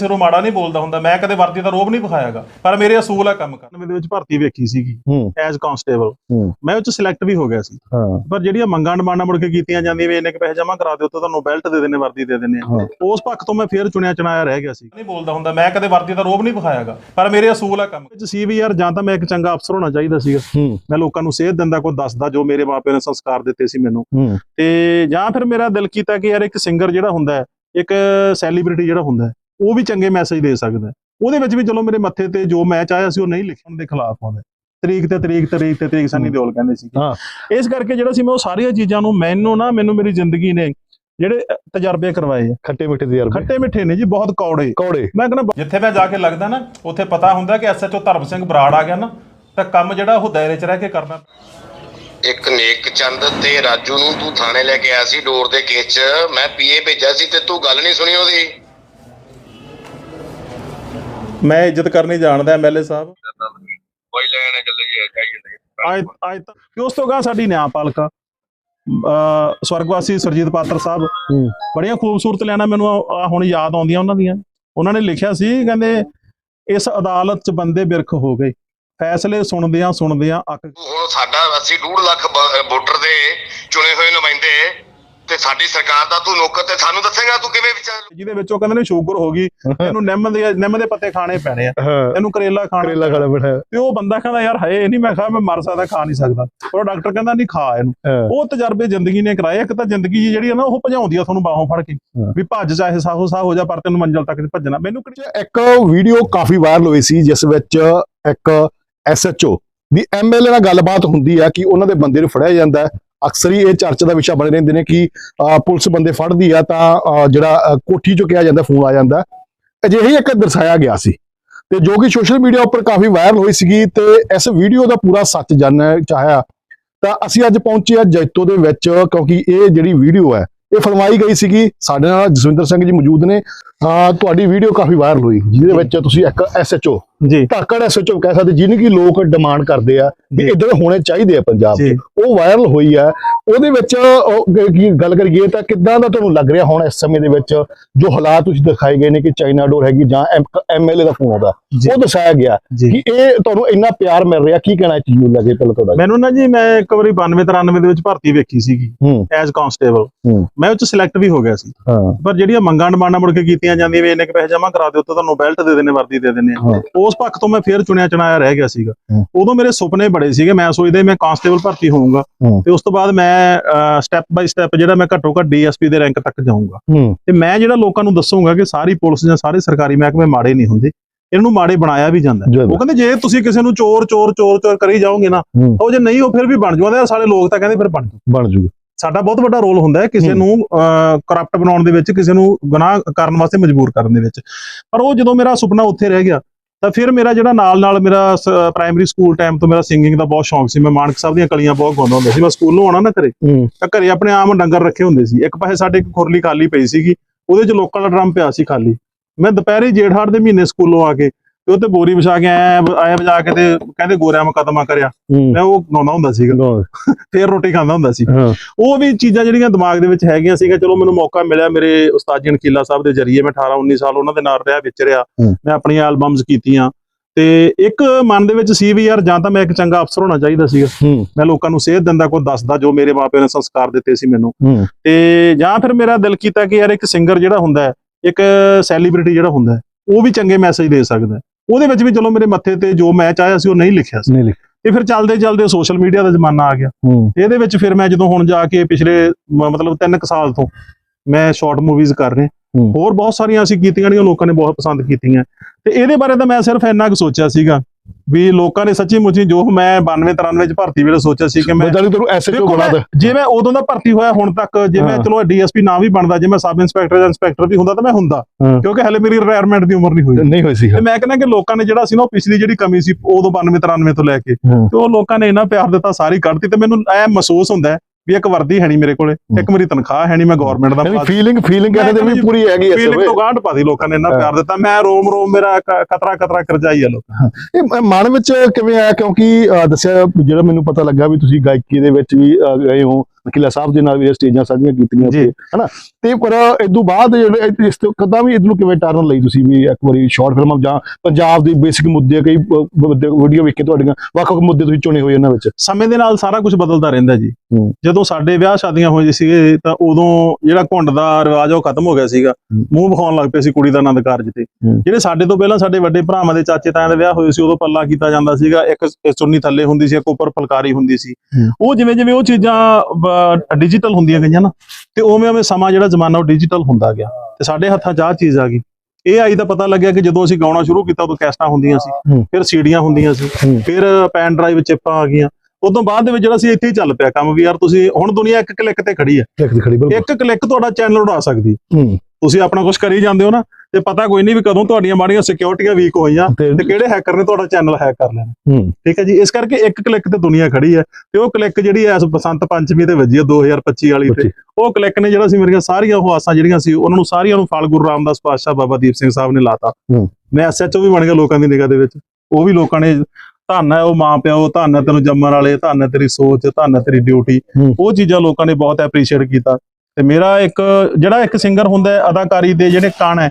ਸਿਰੋਂ ਮਾੜਾ ਨਹੀਂ ਬੋਲਦਾ ਹੁੰਦਾ ਮੈਂ ਕਦੇ ਵਰਦੀ ਦਾ ਰੋਬ ਨਹੀਂ ਵਿਖਾਇਆਗਾ ਪਰ ਮੇਰੇ ਅਸੂਲ ਆ ਕੰਮ ਕਰਨ। ਦੇ ਵਿੱਚ ਭਰਤੀ ਵੇਖੀ ਸੀਗੀ ਐਜ਼ ਕਾਂਸਟੇਬਲ ਮੈਂ ਉਹ ਚ ਸਿਲੈਕਟ ਵੀ ਹੋ ਗਿਆ ਸੀ। ਪਰ ਜਿਹੜੀਆਂ ਮੰਗਾਂ ਡਿਮਾਂਡਾਂ ਮੁੜ ਕੇ ਕੀਤੀਆਂ ਜਾਂਦੀਆਂ ਵੀ ਇੰਨੇ ਕੁ ਪੈਸੇ ਜਮ੍ਹਾਂ ਕਰਾ ਦਿਓ ਤਾਂ ਤੁਹਾਨੂੰ ਬੈਲਟ ਦੇ ਦਿੰਨੇ ਵਰਦੀ ਦੇ ਦਿੰਨੇ। ਉਸ ਪੱਖ ਤੋਂ ਮੈਂ ਫੇਰ ਚੁਣਿਆ ਚੁਣਾਇਆ ਰਹਿ ਗਿਆ ਸੀ। ਨਹੀਂ ਬੋਲਦਾ ਹੁੰਦਾ ਮੈਂ ਕਦੇ ਵਰਦੀ ਦਾ ਰੋਬ ਨਹੀਂ ਵਿਖਾਇਆਗਾ ਪਰ ਮੇਰੇ ਅਸੂਲ ਆ ਕੰਮ ਵਿੱਚ ਸੀ ਵੀ ਯਾਰ ਜਾਂ ਤਾਂ ਮੈਂ ਇੱਕ ਚੰਗਾ ਅਫਸਰ ਹੋਣਾ ਚਾਹੀਦਾ ਸੀਗਾ। ਮੈਂ ਲੋਕਾਂ ਨੂੰ ਸੇਧ ਦਿੰਦਾ ਕੋਈ ਦੱਸਦਾ ਜੋ ਮੇਰੇ ਮਾਪਿਆਂ ਨੇ ਸੰਸਕਾਰ ਦਿੱਤੇ ਸੀ ਮੈਨੂੰ। ਤੇ ਜਾਂ ਫਿਰ ਮੇਰਾ ਦਿਲ ਕੀਤਾ ਕਿ ਯਾਰ ਇੱਕ ਸਿੰਗਰ ਜਿਹੜਾ ਹੁੰਦਾ ਹੈ ਇੱਕ ਸੈਲੀਬ੍ਰਿਟੀ ਜਿਹੜਾ ਹੁੰਦਾ ਹੈ ਉਹ ਵੀ ਚੰਗੇ ਮੈਸੇਜ ਦੇ ਸਕਦਾ ਹੈ। ਉਹਦੇ ਵਿੱਚ ਵੀ ਚਲੋ ਮੇਰੇ ਮੱਥੇ ਤੇ ਜੋ ਮੈਂ ਚਾਹਿਆ ਸੀ ਉਹ ਨਹੀਂ ਲਿਖਣ ਦੇ ਖਿਲਾਫ ਆਉਂਦਾ ਤਰੀਕ ਤੇ ਤਰੀਕ ਤਰੀਕ ਤੇ ਤਰੀਕ ਸਾਨੀ ਦਿਓਲ ਕਹਿੰਦੇ ਸੀ ਹਾਂ। ਇਸ ਕਰਕੇ ਜਿਹੜਾ ਸੀ ਮੈਂ ਉਹ ਸਾਰੀਆਂ ਚੀਜ਼ਾਂ ਨੂੰ ਮੈਨੂੰ ਨਾ ਮੈਨੂੰ ਮੇਰੀ ਜ਼ਿੰਦਗੀ ਨੇ ਜਿਹੜੇ ਤਜਰਬੇ ਕਰਵਾਏ ਆ। ਖੱਟੇ ਮਿੱਠੇ ਯਾਰ ਖੱਟੇ ਮਿੱਠੇ ਨੇ ਜੀ ਬਹੁਤ ਕੌੜੇ। ਕੌੜੇ। ਮੈਂ ਕਹਿੰਦਾ ਜਿੱਥੇ ਮੈਂ ਜਾ ਕੇ ਲੱਗਦਾ ਨਾ ਉੱਥੇ ਪਤਾ ਹੁੰਦਾ ਕਿ ਐਸਐਚਓ ਧਰਮ ਸਿੰਘ ਬਰਾੜ ਆ ਗਿਆ ਨਾ ਤਾਂ ਕੰਮ ਜਿਹੜਾ ਉਹ ਦਾਇਰੇ 'ਚ ਰਹਿ ਕੇ ਕਰਨਾ। ਇੱਕ ਨੇਕ ਚੰਦ ਤੇ ਰਾਜੂ ਨੂੰ ਤੂੰ ਥਾਣੇ ਲੈ ਕੇ ਆਇਆ ਸੀ ਡੋਰ ਦੇ ਕੇਸ 'ਚ। ਮੈਂ ਪੀਏ ਭੇਜਿਆ ਸੀ ਤੇ ਤੂੰ ਗੱਲ ਨਹੀਂ ਸੁਣੀ ਉਹਦੀ। ਮੈਂ ਇੱਜ਼ਤ ਕਰਨੀ ਜਾਣਦਾ ਐਮਐਲਏ ਸਾਹਿਬ। ਕੋਈ ਲੈਣੇ ਚੱਲੇ ਜੀ ਚਾਹੀਏ ਅੱਜ ਅੱਜ ਤੱਕ ਉਸ ਤੋਂ ਗਾ ਸਾਡੀ ਨਿਆਂਪਾਲਿਕਾ ਅ ਸਵਰਗਵਾਸੀ ਸਰਜੀਤ ਪਾਤਰ ਸਾਹਿਬ। ਬੜੀਆਂ ਖੂਬਸੂਰਤ ਲੈਣਾ ਮੈਨੂੰ ਹੁਣ ਯਾਦ ਆਉਂਦੀਆਂ ਉਹਨਾਂ ਦੀਆਂ। ਉਹਨਾਂ ਨੇ ਲਿਖਿਆ ਸੀ ਕਹਿੰਦੇ ਇਸ ਅਦਾਲਤ 'ਚ ਬੰਦੇ ਬਿਰਖ ਹੋ ਗਏ। ਫੈਸਲੇ ਸੁਣਦਿਆਂ ਸੁਣਦਿਆਂ ਅੱਕ ਹੁਣ ਸਾਡਾ ਅਸੀਂ 2.5 ਲੱਖ ਵੋਟਰ ਦੇ ਚੁਣੇ ਹੋਏ ਨੁਮਾਇੰਦੇ ਤੇ ਸਾਡੀ ਸਰਕਾਰ ਦਾ ਤੂੰ ਨੌਕਰ ਤੇ ਸਾਨੂੰ ਦੱਸੇਗਾ ਤੂੰ ਕਿਵੇਂ ਵਿਚਾਰ ਜਿਹਦੇ ਵਿੱਚ ਉਹ ਕਹਿੰਦੇ ਨੇ ਸ਼ੂਗਰ ਹੋ ਗਈ ਇਹਨੂੰ ਨਿੰਮ ਦੇ ਨਿੰਮ ਦੇ ਪੱਤੇ ਖਾਣੇ ਪੈਣੇ ਆ। ਇਹਨੂੰ ਕਰੇਲਾ ਖਾਣਾ ਕਰੇਲਾ ਖਾਣਾ ਬਿਠਾ ਤੇ ਉਹ ਬੰਦਾ ਕਹਿੰਦਾ ਯਾਰ ਹਏ ਨਹੀਂ ਮੈਂ ਖਾ ਮੈਂ ਮਰ ਸਕਦਾ ਖਾ ਨਹੀਂ ਸਕਦਾ। ਪਰ ਉਹ ਡਾਕਟਰ ਕਹਿੰਦਾ ਨਹੀਂ ਖਾ ਇਹਨੂੰ। ਉਹ ਤਜਰਬੇ ਜ਼ਿੰਦਗੀ ਨੇ ਕਰਾਏ। ਇੱਕ ਤਾਂ ਜ਼ਿੰਦਗੀ ਜਿਹੜੀ ਆ ਨਾ ਉਹ ਭਜਾਉਂਦੀ ਆ ਤੁਹਾਨੂੰ ਬਾਹੋਂ ਫੜ ਕੇ। ਵੀ ਭੱਜ ਚਾਹੇ ਸਾਹੋ ਸਾਹ ਹੋ ਜਾ ਪਰ ਤੈਨੂੰ ਮੰਜ਼ਲ ਤੱਕ ਭੱਜਣਾ। ਮੈਨੂੰ ਕਿਹੜੀ ਇੱਕ ਵੀਡੀਓ ਕਾਫੀ ਵਾਇਰਲ ਹੋਈ ਸੀ ਜਿਸ ਵਿੱਚ ਇੱਕ ਐਸਐਚਓ ਦੀ ਐਮਐਲਏ ਨਾਲ ਗੱਲਬਾਤ ਹੁੰਦੀ ਆ ਕਿ ਉਹਨਾਂ ਦੇ ਬੰਦੇ ਨੂੰ ਫੜਿਆ ਜਾਂਦਾ। ਅਕਸਰ ਹੀ ਇਹ ਚਰਚਾ ਦਾ ਵਿਸ਼ਾ ਬਣੇ ਰਹਿੰਦੇ ਨੇ ਕਿ ਪੁਲਿਸ ਬੰਦੇ ਫੜਦੀ ਆ ਤਾਂ ਜਿਹੜਾ ਕੋਠੀ ਚੋਂ ਕਿਹਾ ਜਾਂਦਾ, ਫੋਨ ਆ ਜਾਂਦਾ। ਅਜਿਹੀ ਇੱਕ ਦਰਸਾਇਆ ਗਿਆ ਸੀ। ਤੇ ਜੋ ਕਿ ਸੋਸ਼ਲ ਮੀਡੀਆ ਉੱਪਰ ਕਾਫੀ ਵਾਇਰਲ ਹੋਈ ਸੀਗੀ ਤੇ ਇਸ ਵੀਡੀਓ ਦਾ ਪੂਰਾ ਸੱਚ ਜਾਣਨਾ ਚਾਹਿਆ। ਤਾਂ ਅਸੀਂ ਅੱਜ ਪਹੁੰਚੇ ਆ ਜੈਤੋ ਦੇ ਵਿੱਚ, ਕਿਉਂਕਿ ਇਹ ਜਿਹੜੀ ਵੀਡੀਓ ਹੈ, ਇਹ ਫਿਲਮਾਈ ਗਈ ਸੀਗੀ। ਸਾਡੇ ਨਾਲ ਜਸਵਿੰਦਰ ਸਿੰਘ ਜੀ ਮੌਜੂਦ ਨੇ। ਹਾਂ ਤੁਹਾਡੀ ਵੀਡੀਓ ਕਾਫੀ ਵਾਇਰਲ ਹੋਈ ਜਿਹਦੇ ਵਿੱਚ ਤੁਸੀਂ ਇੱਕ ਐਸਐਚਓ ਜੀ। ਧਾਕੜ ਐਸਐਚਓ ਕਹਿ ਸਕਦੇ ਜਿਹਨੂੰ ਕਿ ਲੋਕ ਡਿਮਾਂਡ ਕਰਦੇ ਆ। ਇਦਾਂ ਦੇ ਹੋਣੇ ਚਾਹੀਦੇ ਆ ਪੰਜਾਬ 'ਚ। ਉਹ ਵਾਇਰਲ ਹੋਈ ਆ। ਉਹਦੇ ਵਿੱਚ ਕੀ ਗੱਲ ਕਰੀਏ ਤਾਂ ਕਿੱਦਾਂ ਦਾ ਤੁਹਾਨੂੰ ਲੱਗ ਰਿਹਾ ਹੁਣ ਇਸ ਸਮੇਂ ਦੇ ਵਿੱਚ ਜੋ ਹਾਲਾਤ ਤੁਸੀਂ ਦਿਖਾਏ ਗਏ ਨੇ ਕਿ ਚਾਈਨਾ ਡੋਰ ਹੈਗੀ ਜਾਂ ਐਮਐਲਏ ਦਾ ਫੋਨ ਆਉਂਦਾ। ਉਹ ਦਰਸਾਇਆ ਗਿਆ ਕਿ ਇਹ ਤੁਹਾਨੂੰ ਇੰਨਾ ਪਿਆਰ ਮਿਲ ਰਿਹਾ ਕੀ ਕਹਿਣਾ ਨੂੰ ਲੱਗੇ ਪਹਿਲਾਂ ਤੁਹਾਡਾ? ਮੈਨੂੰ ਨਾ ਜੀ ਮੈਂ ਇੱਕ ਵਾਰੀ 92 93 ਦੇ ਵਿੱਚ ਭਰਤੀ ਵੇਖੀ ਸੀਗੀ ਐਜ਼ ਕਾਂਸਟੇਬਲ ਹੂੰ। ਮੈਂ ਉਹ ਚ ਸਿਲੈਕਟ ਵੀ ਹੋ ਗਿਆ ਸੀ। ਪਰ ਜਿਹੜੀਆਂ ਮੰਗਾਂ ਡਿਮਾਂਡਾਂ ਮੁੜ ਕੇ ਕੀਤੀਆਂ ਜਾਂਦੀਆਂ ਵੀ ਇੰਨੇ ਕੁ ਪੈਸੇ ਜਮ੍ਹਾਂ ਕਰਾ ਦਿਓ ਤਾਂ ਤੁਹਾਨੂੰ ਬੈਲਟ ਦੇ ਦਿੰਨੇ ਵਰਦੀ ਦੇ ਦਿੰਨੇ। ਉਸ ਪੱਖ ਤੋਂ ਮੈਂ ਫੇਰ ਚੁਣਿਆ ਚੁਣਾਇਆ ਰਹਿ ਗਿਆ ਸੀਗਾ ਹੂੰ। ਉਦੋਂ ਮੇਰੇ ਸੁਪਨੇ ਬੜੇ ਸੀਗੇ ਮੈਂ ਸੋਚਦਾ ਮੈਂ ਕਾਂਸਟੇਬਲ ਭਰਤੀ ਹੋਊਂਗਾ ਹੂੰ। ਤੇ ਉਸ ਤੋਂ ਬਾਅਦ ਮੈਂ ਸਟੈਪ ਬਾਈ ਸਟੈਪ ਜਿਹੜਾ ਮੈਂ ਘੱਟੋ ਘੱਟ ਡੀਐਸਪੀ ਦੇ ਰੈਂਕ ਤੱਕ ਜਾਊਂਗਾ ਹੂੰ ਤੇ ਮੈਂ ਜਿਹੜਾ ਲੋਕਾਂ ਨੂੰ ਦੱਸੂਗਾ ਕਿ ਸਾਰੀ ਪੁਲਿਸ ਜਾਂ ਸਾਰੇ ਸਰਕਾਰੀ ਮਹਿਕਮੇ ਮਾੜੇ ਨਹੀਂ ਹੁੰਦੇ ਇਹਨਾਂ ਨੂੰ ਮਾੜੇ ਬਣਾਇਆ ਵੀ ਜਾਂਦਾ ਹੈ। ਉਹ ਕਹਿੰਦੇ ਜੇ ਤੁਸੀਂ ਕਿਸੇ ਨੂੰ ਚੋਰ ਚੋਰ ਚੋਰ ਚੋਰ ਕਰੀ ਜਾਓਗੇ ਨਾ ਹੂੰ। ਤਾਂ ਉਹ ਜੇ ਨਹੀਂ ਉਹ ਫਿਰ ਵੀ ਬਣ ਜਾਉਂਦੇ ਸਾਰੇ ਲੋਕ ਤਾਂ ਕਹਿੰਦੇ ਫਿਰ ਬਣ ਜਾਓ ਬਣ ਜੂਗਾ ਸਾਡਾ ਬਹੁਤ ਵੱਡਾ ਰੋਲ ਹੁੰਦਾ ਹੈ ਕਿਸੇ। ਨੂੰ ਕਰਪਟ ਬਣਾਉਣ ਦੇ ਵਿੱਚ ਕਿਸੇ ਨੂੰ ਗੁਨਾਹ ਕਰਨ ਵਾਸਤੇ ਮਜਬੂਰ ਕਰਨ ਦੇ ਵਿੱਚ। ਪਰ ਉਹ ਜਦੋਂ ਮੇਰਾ ਸੁਪਨਾ ਉੱਥੇ ਰਹਿ ਗਿਆ ਤਾਂ ਫਿਰ ਮੇਰਾ ਜਿਹੜਾ ਨਾਲ ਨਾਲ ਮੇਰਾ ਪ੍ਰਾਇਮਰੀ ਸਕੂਲ ਟਾਈਮ ਤੋਂ ਮੇਰਾ ਸਿੰਗਿੰਗ ਦਾ ਬਹੁਤ ਸ਼ੌਂਕ ਸੀ। ਮੈਂ ਮਾਨਕ ਸਾਹਿਬ ਦੀਆਂ ਕਲੀਆਂ ਬਹੁਤ ਗਾਉਂਦਾ ਹੁੰਦਾ ਸੀ। ਮੈਂ ਸਕੂਲੋਂ ਆਉਣਾ ਨਾ ਘਰੇ ਤਾਂ ਘਰੇ ਆਪਣੇ ਆਮ ਡੰਗਰ ਰੱਖੇ ਹੁੰਦੇ ਸੀ। ਇੱਕ ਪਾਸੇ ਸਾਡੇ ਇੱਕ ਖੁਰਲੀ ਖਾਲੀ ਪਈ ਸੀਗੀ ਉਹਦੇ 'ਚ ਲੋਕਾਂ ਦਾ ਡਰਮ ਪਿਆ ਸੀ ਖਾਲੀ। ਮੈਂ ਦੁਪਹਿਰੇ ਜੇਠ ਹਾੜ ਦੇ ਮਹੀਨੇ ਸਕੂਲੋਂ ਆ ਕੇ ਤੇ ਉੱਤੇ ਬੋਰੀ ਵਿਛਾ ਕੇ ਆਇਆ ਆਇਆ ਵਜਾ ਕੇ ਤੇ ਕਹਿੰਦੇ ਗੋਰਿਆਂ ਮੁਕੱਦਮਾ ਕਰਿਆ। ਮੈਂ ਉਹ ਗਾਉਂਦਾ ਹੁੰਦਾ ਸੀਗਾ। ਫੇਰ ਰੋਟੀ ਖਾਂਦਾ ਹੁੰਦਾ ਸੀ। ਉਹ ਵੀ ਚੀਜ਼ਾਂ ਜਿਹੜੀਆਂ ਦਿਮਾਗ ਦੇ ਵਿੱਚ ਹੈਗੀਆਂ ਸੀਗਾ ਚਲੋ ਮੈਨੂੰ ਮੌਕਾ ਮਿਲਿਆ ਮੇਰੇ ਉਸਤਾਦ ਜੀ ਨਕੀਲਾ ਸਾਹਿਬ ਦੇ ਜਰੀਏ ਮੈਂ 18 19 ਸਾਲ ਉਹਨਾਂ ਦੇ ਨਾਲ ਰਿਹਾ ਵਿਚਰਿਆ। ਮੈਂ ਆਪਣੀਆਂ ਐਲਬਮਸ ਕੀਤੀਆਂ। ਤੇ ਇੱਕ ਮਨ ਦੇ ਵਿੱਚ ਸੀ ਵੀ ਯਾਰ ਜਾਂ ਤਾਂ ਮੈਂ ਇੱਕ ਚੰਗਾ ਅਫਸਰ ਹੋਣਾ ਚਾਹੀਦਾ ਸੀਗਾ। ਮੈਂ ਲੋਕਾਂ ਨੂੰ ਸੇਧ ਦਿੰਦਾ ਕੋਈ ਦੱਸਦਾ ਜੋ ਮੇਰੇ ਮਾਪਿਆਂ ਨੇ ਸੰਸਕਾਰ ਦਿੱਤੇ ਸੀ ਮੈਨੂੰ। ਤੇ ਜਾਂ ਫਿਰ ਮੇਰਾ ਦਿਲ ਕੀਤਾ ਕਿ ਯਾਰ ਇੱਕ ਸਿੰਗਰ ਜਿਹੜਾ ਹੁੰਦਾ ਹੈ ਇੱਕ ਸੈਲੀਬ੍ਰਿਟੀ ਜਿਹੜਾ ਹੁੰਦਾ ਹੈ ਉਹ ਵੀ ਚੰਗੇ ਮੈਸੇਜ ਦੇ ਸਕਦਾ ਹੈ। ਉਹਦੇ ਵਿੱਚ ਵੀ ਚਲੋ ਮੇਰੇ ਮੱਥੇ ਤੇ ਜੋ ਮੈਂ ਚਾਹਿਆ ਸੀ ਉਹ ਨਹੀਂ ਲਿਖਿਆ ਸੀ। ਨਹੀਂ ਲਿਖ ਤੇ ਫਿਰ ਚੱਲਦੇ ਚੱਲਦੇ ਸੋਸ਼ਲ ਮੀਡੀਆ ਦਾ ਜ਼ਮਾਨਾ ਆ ਗਿਆ। ਇਹਦੇ ਵਿੱਚ ਫਿਰ ਮੈਂ ਜਦੋਂ ਹੁਣ ਜਾ ਕੇ ਪਿਛਲੇ ਮਤਲਬ 3 ਕੁ ਸਾਲ ਤੋਂ ਮੈਂ ਸ਼ਾਰਟ ਮੂਵੀਜ਼ ਕਰ ਰਿਹਾ। ਹੋਰ ਬਹੁਤ ਸਾਰੀਆਂ ਅਸੀਂ ਕੀਤੀਆਂ ਜਿਹੜੀਆਂ ਲੋਕਾਂ ਨੇ ਬਹੁਤ ਪਸੰਦ ਕੀਤੀਆਂ। ਤੇ ਇਹਦੇ ਬਾਰੇ ਤਾਂ ਮੈਂ ਸਿਰਫ ਇੰਨਾ ਕੁ ਸੋਚਿਆ ਸੀਗਾ ਵੀ ਲੋਕਾਂ ਨੇ ਸੱਚੀ ਮੁੱਚੀ ਜੋ ਮੈਂ 92 93 ਚ ਭਰਤੀ ਵੇਲੇ ਸੋਚਿਆ ਸੀ ਕਿ ਮੈਂ ਬਦਲ ਤੁਹਾਨੂੰ ਐਸਐਚਓ ਬਣਾ ਦੇ ਜੇ ਮੈਂ ਉਦੋਂ ਦਾ ਭਰਤੀ ਹੋਇਆ ਹੁਣ ਤੱਕ ਜੇ ਮੈਂ ਹਾਂ। ਚਲੋ ਡੀਐਸਪੀ ਨਾ ਵੀ ਬਣਦਾ ਜੇ ਮੈਂ ਸਬ ਇੰਸਪੈਕਟਰ ਜਾਂ ਇੰਸਪੈਕਟਰ ਵੀ ਹੁੰਦਾ ਤਾਂ ਮੈਂ ਹੁੰਦਾ। ਕਿਉਂਕਿ ਹਲੇ ਮੇਰੀ ਰਿਟਾਇਰਮੈਂਟ ਦੀ ਉਮਰ ਨਹੀਂ ਹੋਈ ਨਹੀਂ ਹੋਈ ਸੀ ਤੇ ਮੈਂ ਕਹਿੰਦਾ ਕਿ ਲੋਕਾਂ ਨੇ ਜਿਹੜਾ ਸੀ ਨਾ ਉਹ ਪਿਛਲੀ ਜਿਹੜੀ ਕਮੀ ਸੀ ਉਦੋਂ 92 93 ਤੋਂ ਲੈ ਕੇ। ਤੇ ਉਹ ਲੋਕਾਂ ਨੇ ਇੰਨਾ ਪਿਆਰ ਦਿੱਤਾ ਸਾਰੀ ਕੱਢਤੀ ਤੇ ਮੈਨੂੰ ਐ ਮਹਿਸੂਸ ਹੁੰਦਾ ਵੀ ਇੱਕ ਵਰਦੀ ਹੈ ਨਹੀਂ ਮੇਰੇ ਕੋਲੇ ਇੱਕ ਮੇਰੀ ਤਨਖਾਹ ਹੈ ਨਹੀਂ ਮੈਂ ਗਵਰਨਮੈਂਟ ਦਾ ਫੀਲਿੰਗ ਫੀਲਿੰਗ ਕਹਿੰਦੇ ਵੀ ਪੂਰੀ ਹੈਗੀ ਐ ਫੀਲਿੰਗ ਤੋਂ ਗਾਂਢ ਪਾਦੀ ਲੋਕਾਂ ਨੇ ਇੰਨਾ ਪਿਆਰ ਦਿੱਤਾ ਮੈਂ ਰੋਮ ਰੋਮ ਮੇਰਾ ਕਤਰਾ ਕਤਰਾ ਕਰਜਾਈ ਆ ਲੋਕ। ਇਹ ਮਨ ਵਿੱਚ ਕਿਵੇਂ ਆਇਆ ਕਿਉਂਕਿ ਦੱਸਿਆ ਜਿਹੜਾ ਮੈਨੂੰ ਪਤਾ ਲੱਗਾ ਵੀ ਤੁਸੀਂ ਗਾਇਕੀ ਦੇ ਵਿੱਚ ਵੀ ਗਏ ਹੋ। ਕਿਲਾ ਸਾਹਿਬ ਦੇ ਨਾਲ ਵੀ ਇਹ ਸਟੇਜਾਂ ਸਾਂਝੀਆਂ ਕੀਤੀਆਂ। ਉੱਥੇ, ਹਨਾ ਤੇ ਪਰ ਇਦੋਂ ਬਾਅਦ ਜਿਹੜੇ ਇਸ ਤੋਂ ਕਦਾਂ ਵੀ ਇਹਨੂੰ ਕਿਵੇਂ ਟਰਨ ਲਈ ਤੁਸੀਂ ਵੀ ਇੱਕ ਵਾਰੀ ਸ਼ਾਰਟ ਫਿਲਮਾਂ ਜਾਂ ਪੰਜਾਬ ਦੇ ਬੇਸਿਕ ਮੁੱਦੇ ਕਈ ਵੀਡੀਓ ਵੇਖ ਕੇ ਤੁਹਾਡੀਆਂ ਵੱਖ-ਵੱਖ ਮੁੱਦੇ ਤੁਸੀਂ ਚੁਣੇ ਹੋਏ ਇਹਨਾਂ ਵਿੱਚ ਸਮੇਂ ਦੇ ਨਾਲ ਸਾਰਾ ਕੁਝ ਬਦਲਦਾ ਰਹਿੰਦਾ ਜੀ। ਜਦੋਂ ਸਾਡੇ ਵਿਆਹ ਸ਼ਾਦੀਆਂ ਹੋਏ ਸੀਗੇ ਤਾਂ ਉਦੋਂ ਜਿਹੜਾ ਘੁੰਡ ਦਾ ਰਿਵਾਜ ਉਹ ਖਤਮ ਹੋ ਗਿਆ ਸੀਗਾ। ਮੂੰਹ ਵਿਖਾਉਣ ਲੱਗ ਪਏ ਸੀ ਕੁੜੀ ਦਾ ਆਨੰਦ ਕਾਰਜ ਤੇ। ਜਿਹੜੇ ਸਾਡੇ ਤੋਂ ਪਹਿਲਾਂ ਸਾਡੇ ਵੱਡੇ ਭਰਾਵਾਂ ਦੇ ਚਾਚੇ ਤਾਇਆਂ ਦੇ ਵਿਆਹ ਹੋਏ ਸੀ ਉਦੋਂ ਪੱਲਾ ਕੀਤਾ ਜਾਂਦਾ ਸੀਗਾ ਇੱਕ ਚੁੰਨੀ ਥੱਲੇ ਹੁੰਦੀ ਸੀ ਇੱਕ ਉੱਪਰ ਫੁਲਕਾਰੀ ਹੁੰਦੀ ਸੀ। ਉਹ ਜਿਵੇਂ ਜਿਵੇਂ ਉਹ ਚੀਜ਼ਾਂ ਡਿਜੀਟਲ ਹੁੰਦੀਆਂ ਗਈਆਂ ਨਾ ਤੇ ਉਵੇਂ ਉਵੇਂ ਸਮਾਂ ਜਿਹੜਾ ਜ਼ਮਾਨਾ ਉਹ ਡਿਜੀਟਲ ਹੁੰਦਾ ਗਿਆ। ਤੇ ਸਾਡੇ ਹੱਥਾਂ 'ਚ ਆਹ ਚੀਜ਼ ਆ ਗਈ। ਇਹ ਆਈ ਤਾਂ ਪਤਾ ਲੱਗਿਆ ਕਿ ਜਦੋਂ ਅਸੀਂ ਗਾਉਣਾ ਸ਼ੁਰੂ ਕੀਤਾ ਉਦੋਂ ਕੈਸਟਾਂ ਹੁੰਦੀਆਂ ਸੀ। ਫਿਰ ਸੀਡੀਆਂ ਹੁੰਦੀਆਂ ਸੀ। ਫਿਰ ਪੈਨ ਡਰਾਈਵ ਚਿੱਪਾਂ ਆ ਗਈਆਂ। ਉਦੋਂ ਬਾਅਦ ਦੇ ਵਿੱਚ ਜਿਹੜਾ ਸੀ ਇੱਥੇ ਹੀ ਚੱਲ ਪਿਆ ਕੰਮ ਵੀ। ਯਾਰ ਤੁਸੀਂ ਹੁਣ ਦੁਨੀਆ ਇੱਕ ਕਲਿੱਕ ਤੇ ਖੜੀ ਹੈ। ਇੱਕ ਦੀ ਕਲਿੱਕ ਤੁਹਾਡਾ ਚੈਨਲ ਉਡਾ ਸਕਦੀ ਤੁਸੀਂ ਆਪਣਾ ਕੁਝ ਕਰੀ ਜਾਂਦੇ ਹੋ ਨਾ ਤੇ ਪਤਾ ਕੋਈ ਨਹੀਂ ਵੀ ਕਦੋਂ ਤੁਹਾਡੀਆਂ ਮਾੜੀਆਂ ਸਿਕਿਉਰਿਟੀਆਂ ਵੀਕ ਹੋਈਆਂ ਤੇ ਕਿਹੜੇ ਹੈਕਰ ਨੇ ਤੁਹਾਡਾ ਚੈਨਲ ਹੈਕ ਕਰ ਲੈਣਾ। ਠੀਕ ਹੈ ਜੀ? ਇਸ ਕਰਕੇ ਇੱਕ ਕਲਿੱਕ ਤੇ ਦੁਨੀਆ ਖੜੀ ਹੈ ਤੇ ਉਹ ਕਲਿੱਕ ਜਿਹੜੀ ਐ ਬਸੰਤ ਪੰਚਮੀ ਤੇ ਵੱਜੀ ਹੈ 2025 ਵਾਲੀ ਤੇ ਉਹ ਕਲਿੱਕ ਨੇ ਜਿਹੜਾ ਸੀ ਮੇਰੀਆਂ ਸਾਰੀਆਂ ਉਹ ਆਸਾਂ ਜਿਹੜੀਆਂ ਸੀ ਉਹਨਾਂ ਨੂੰ ਸਾਰੀਆਂ ਨੂੰ ਫਲ ਗੁਰੂ ਰਾਮਦਾਸ ਪਾਤਸ਼ਾਹ ਬਾਬਾ ਦੀਪ ਸਿੰਘ ਸਾਹਿਬ ਨੇ ਲਾਤਾ। ਮੈਂ ਐਸਐਚਓ ਵੀ ਬਣ ਗਿਆ ਲੋਕਾਂ ਦੀ ਨਿਗਾਹ ਦੇ ਵਿੱਚ। ਉਹ ਵੀ ਲੋਕਾਂ ਨੇ ਧੰਨ ਹੈ ਉਹ ਮਾਂ ਪਿਓ ਧੰਨ ਹੈ ਤੈਨੂੰ ਜੰਮਣ ਵਾਲੇ ਧੰਨ ਹੈ ਤੇਰੀ ਸੋਚ ਧੰਨ ਹੈ ਤੇਰੀ ਡਿਊਟੀ। ਉਹ ਚੀਜ਼ਾਂ ਲੋਕਾਂ ਨੇ ਬਹੁਤ ਐਪਰੀਸ਼ੀਏਟ ਕੀਤਾ। ਤੇ ਮੇਰਾ ਇੱਕ ਜਿਹੜਾ ਇੱਕ ਸਿੰਗਰ ਹੁੰਦਾ ਹੈ ਅਦਾਕਾਰੀ ਦੇ ਜਿਹੜੇ ਕਣ ਹੈ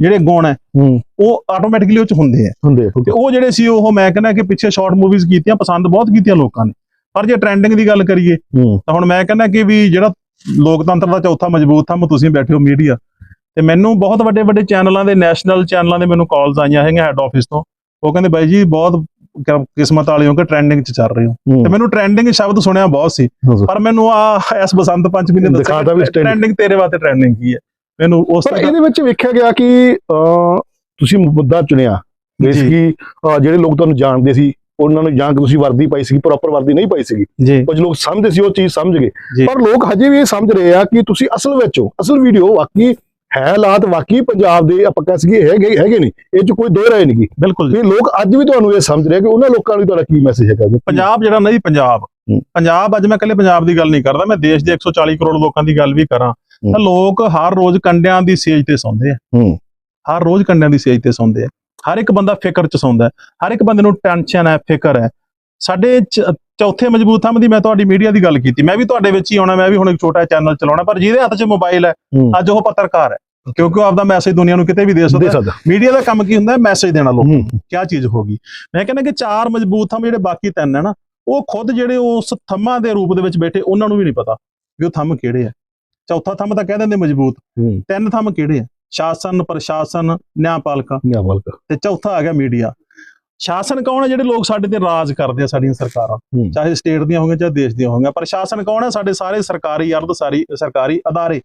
ਜਿਹੜੇ ਗੁਣ ਹੈ ਹੂੰ। ਉਹ ਆਟੋਮੈਟਿਕਲੀ ਉਹ ਚ ਹੁੰਦੇ ਆ। ਹੁੰਦੇ ਤੇ ਉਹ ਜਿਹੜੇ ਸੀ ਉਹ ਮੈਂ ਕਹਿੰਦਾ ਕਿ ਪਿੱਛੇ ਸ਼ਾਰਟ ਮੂਵੀਜ਼ ਕੀਤੀਆਂ ਪਸੰਦ ਬਹੁਤ ਕੀਤੀਆਂ ਲੋਕਾਂ ਨੇ। ਪਰ ਜੇ ਟ੍ਰੈਂਡਿੰਗ ਦੀ ਗੱਲ ਕਰੀਏ ਤਾਂ ਹੁਣ ਮੈਂ ਕਹਿੰਦਾ ਕਿ ਵੀ ਜਿਹੜਾ ਲੋਕਤੰਤਰ ਦਾ ਚੌਥਾ ਮਜ਼ਬੂਤ ਥੰਮ ਤੁਸੀਂ ਬੈਠੇ ਹੋ ਮੀਡੀਆ ਤੇ ਮੈਨੂੰ ਬਹੁਤ ਵੱਡੇ ਵੱਡੇ ਚੈਨਲਾਂ ਦੇ ਨੈਸ਼ਨਲ ਚੈਨਲਾਂ ਦੇ ਮੈਨੂੰ ਕਾਲਸ ਆਈਆਂ ਹੈਗੀਆਂ ਹੈੱਡ ਆਫਿਸ ਤੋਂ। ਉਹ ਕਹਿੰਦੇ ਬਾਈ ਜੀ ਬਹੁਤ ਕਿਸਮਤ ਵਾਲੇ ਹੋ ਕਿ ਟ੍ਰੈਂਡਿੰਗ 'ਚ ਚੱਲ ਰਹੇ ਹੋ। ਤੇ ਮੈਨੂੰ ਟ੍ਰੈਂਡਿੰਗ ਸ਼ਬਦ ਸੁਣਿਆ ਬਹੁਤ ਸੀ। ਪਰ ਮੈਨੂੰ ਆ ਇਸ ਬਸੰਤ ਪੰਚਮੀ ਨੇ ਦੱਸਿਆ ਟ੍ਰੈਂਡਿੰਗ ਤੇਰੇ ਵਾਸਤੇ ਟ੍ਰੈਂਡਿੰਗ ਕੀ ਹੈ। ਮੈਨੂੰ ਉਸ ਪਰ ਤਰ੍ਹਾਂ ਇਹਦੇ ਵਿੱਚ ਵੇਖਿਆ ਗਿਆ ਕਿ ਤੁਸੀਂ ਮੁੱਦਾ ਚੁਣਿਆ ਬੇਸਿਕਲੀ ਜਿਹੜੇ ਲੋਕ ਤੁਹਾਨੂੰ ਜਾਣਦੇ ਸੀ ਉਹਨਾਂ ਨੂੰ ਜਾਂ ਕਿ ਤੁਸੀਂ ਵਰਦੀ ਪਾਈ ਸੀ ਪ੍ਰੋਪਰ ਵਰਦੀ ਨਹੀਂ ਪਾਈ ਸੀਗੀ ਕੁਝ ਲੋਕ ਸਮਝਦੇ ਸੀ ਉਹ ਚੀਜ਼ ਸਮਝ ਗਏ। ਪਰ ਲੋਕ ਹਜੇ ਵੀ ਇਹ ਸਮਝ ਰਹੇ ਆ ਕਿ ਤੁਸੀਂ ਅਸਲ ਵਿੱਚ ਹੋ ਅਸਲ ਵੀਡੀਓ ਵਾਕਈ ਹੈ ਹਾਲਾਤ ਵਾਕਈ ਪੰਜਾਬ ਦੇ ਆਪਾਂ ਕਹਿ ਸਕੀਏ ਹੈਗੇ ਹੈਗੇ ਨਹੀਂ ਇਹ ਚ ਕੋਈ ਦੋ ਰਾਏ ਨਹੀਂ ਗੀ। ਬਿਲਕੁਲ ਜੀ ਤੇ ਲੋਕ ਅੱਜ ਵੀ ਤੁਹਾਨੂੰ ਇਹ ਸਮਝ ਰਹੇ ਕਿ ਉਹਨਾਂ ਲੋਕਾਂ ਨੂੰ ਤੁਹਾਡਾ ਕੀ ਮੈਸੇਜ ਹੈਗਾ? ਪੰਜਾਬ ਜਿਹੜਾ ਨਹੀਂ ਪੰਜਾਬ। ਪੰਜਾਬ ਅੱਜ ਮੈਂ ਇਕੱਲੇ ਪੰਜਾਬ ਦੀ ਗੱਲ ਨਹੀਂ ਕਰਦਾ ਮੈਂ ਦੇਸ਼ ਦੇ 140 ਕਰੋੜ ਲੋਕਾਂ ਦੀ ਗੱਲ ਵੀ ਕਰਾਂ। ਤਾਂ ਲੋਕ ਹਰ ਰੋਜ਼ ਕੰਡਿਆਂ ਦੀ ਸੇਜ ਤੇ ਸੌਂਦੇ ਆ। ਹੂੰ। ਹਰ ਰੋਜ਼ ਕੰਡਿਆਂ ਦੀ ਸੇਜ ਤੇ ਸੌਂਦੇ ਆ। ਹਰ ਇੱਕ ਬੰਦਾ ਫਿਕਰ ਚ ਸੌਂਦਾ ਹੈ। ਹਰ ਇੱਕ ਬੰਦੇ ਨੂੰ ਟੈਨਸ਼ਨ ਹੈ ਫਿਕਰ ਹੈ। ਸਾਡੇ ਚੌਥੇ ਮਜ਼ਬੂਤ ਥੰਮ ਦੀ ਮੈਂ ਤੁਹਾਡੀ ਮੀਡੀਆ ਦੀ ਗੱਲ ਕੀਤੀ। ਮੈਂ ਵੀ ਤੁਹਾਡੇ ਵਿੱਚ ਹੀ ਆਉਣਾ ਮੈਂ ਵੀ ਹੁਣ ਇੱਕ ਛੋਟਾ ਚੈਨਲ ਚਲਾਉਣਾ ਪਰ ਜਿਹਦੇ ਹੱਥ 'ਚ ਮੋਬਾਈਲ ਹੈ ਹੂੰ। ਅੱਜ ਉਹ ਪੱਤਰਕਾਰ ਹੈ। ਕਿਉਂਕਿ ਉਹ ਆਪਦਾ ਮੈਸੇਜ ਦੁਨੀਆ ਨੂੰ ਕਿਤੇ ਵੀ ਦੇ ਸਕਦਾ ਮੀਡੀਆ ਦਾ ਕੰਮ ਕੀ ਹੁੰਦਾ ਹੈ? ਮੈਸੇਜ ਦੇਣਾ ਲੋਕਾਂ ਨੂੰ। ਹੂੰ। ਕਿਆ ਚੀਜ਼ ਹੋਗੀ ਮੈਂ ਕਹਿੰਦਾ ਕਿ ਚਾਰ ਮਜ਼ਬੂਤ ਥੰਮ ਜਿਹੜੇ ਬਾਕੀ ਤਿੰਨ ਹੈ ਨਾ ਉਹ ਖੁਦ ਜਿਹੜੇ ਉਸ ਥੰਮਾਂ ਦੇ ਰੂਪ ਦੇ ਵਿੱਚ ਬੈਠੇ ਉਹਨਾਂ ਨੂੰ ਵੀ ਨਹੀਂ ਪਤਾ ਵੀ ਉਹ ਥੰਮ ਕਿਹੜੇ ਆ ਚੌਥਾ ਥੰਮ ਤਾਂ ਕਹਿ ਦਿੰਦੇ ਮਜ਼ਬੂਤ। ਹੂੰ। ਤਿੰਨ ਥੰਮ ਕਿਹੜੇ ਆ? ਸ਼ਾਸਨ ਪ੍ਰਸ਼ਾਸਨ ਨਿਆਂਪਾਲਿਕਾ। ਨਿਆਮਲਕ ਤੇ ਚੌਥਾ ਆ ਗਿਆ ਮੀਡੀਆ। ਸ਼ਾਸਨ ਕੌਣ ਹੈ ਜਿਹੜੇ ਲੋਕ ਸਾਡੇ ਤੇ ਰਾਜ ਕਰਦੇ ਆ ਸਾਡੀਆਂ ਸਰਕਾਰਾਂ। ਚਾਹੇ ਸਟੇਟ ਦੀਆਂ ਹੋਣਗੀਆਂ ਚਾਹੇ ਦੇਸ਼ ਦੀਆਂ ਹੋਣਗੀਆਂ ਪ੍ਰਸ਼ਾਸਨ ਕੌਣ ਹੈ ਸਾਡੇ ਸਾਰੇ ਸਰਕਾਰੀ ਅਰਧ ਸਾਰੀ ਸਰਕਾਰੀ ਅਦਾਰੇ।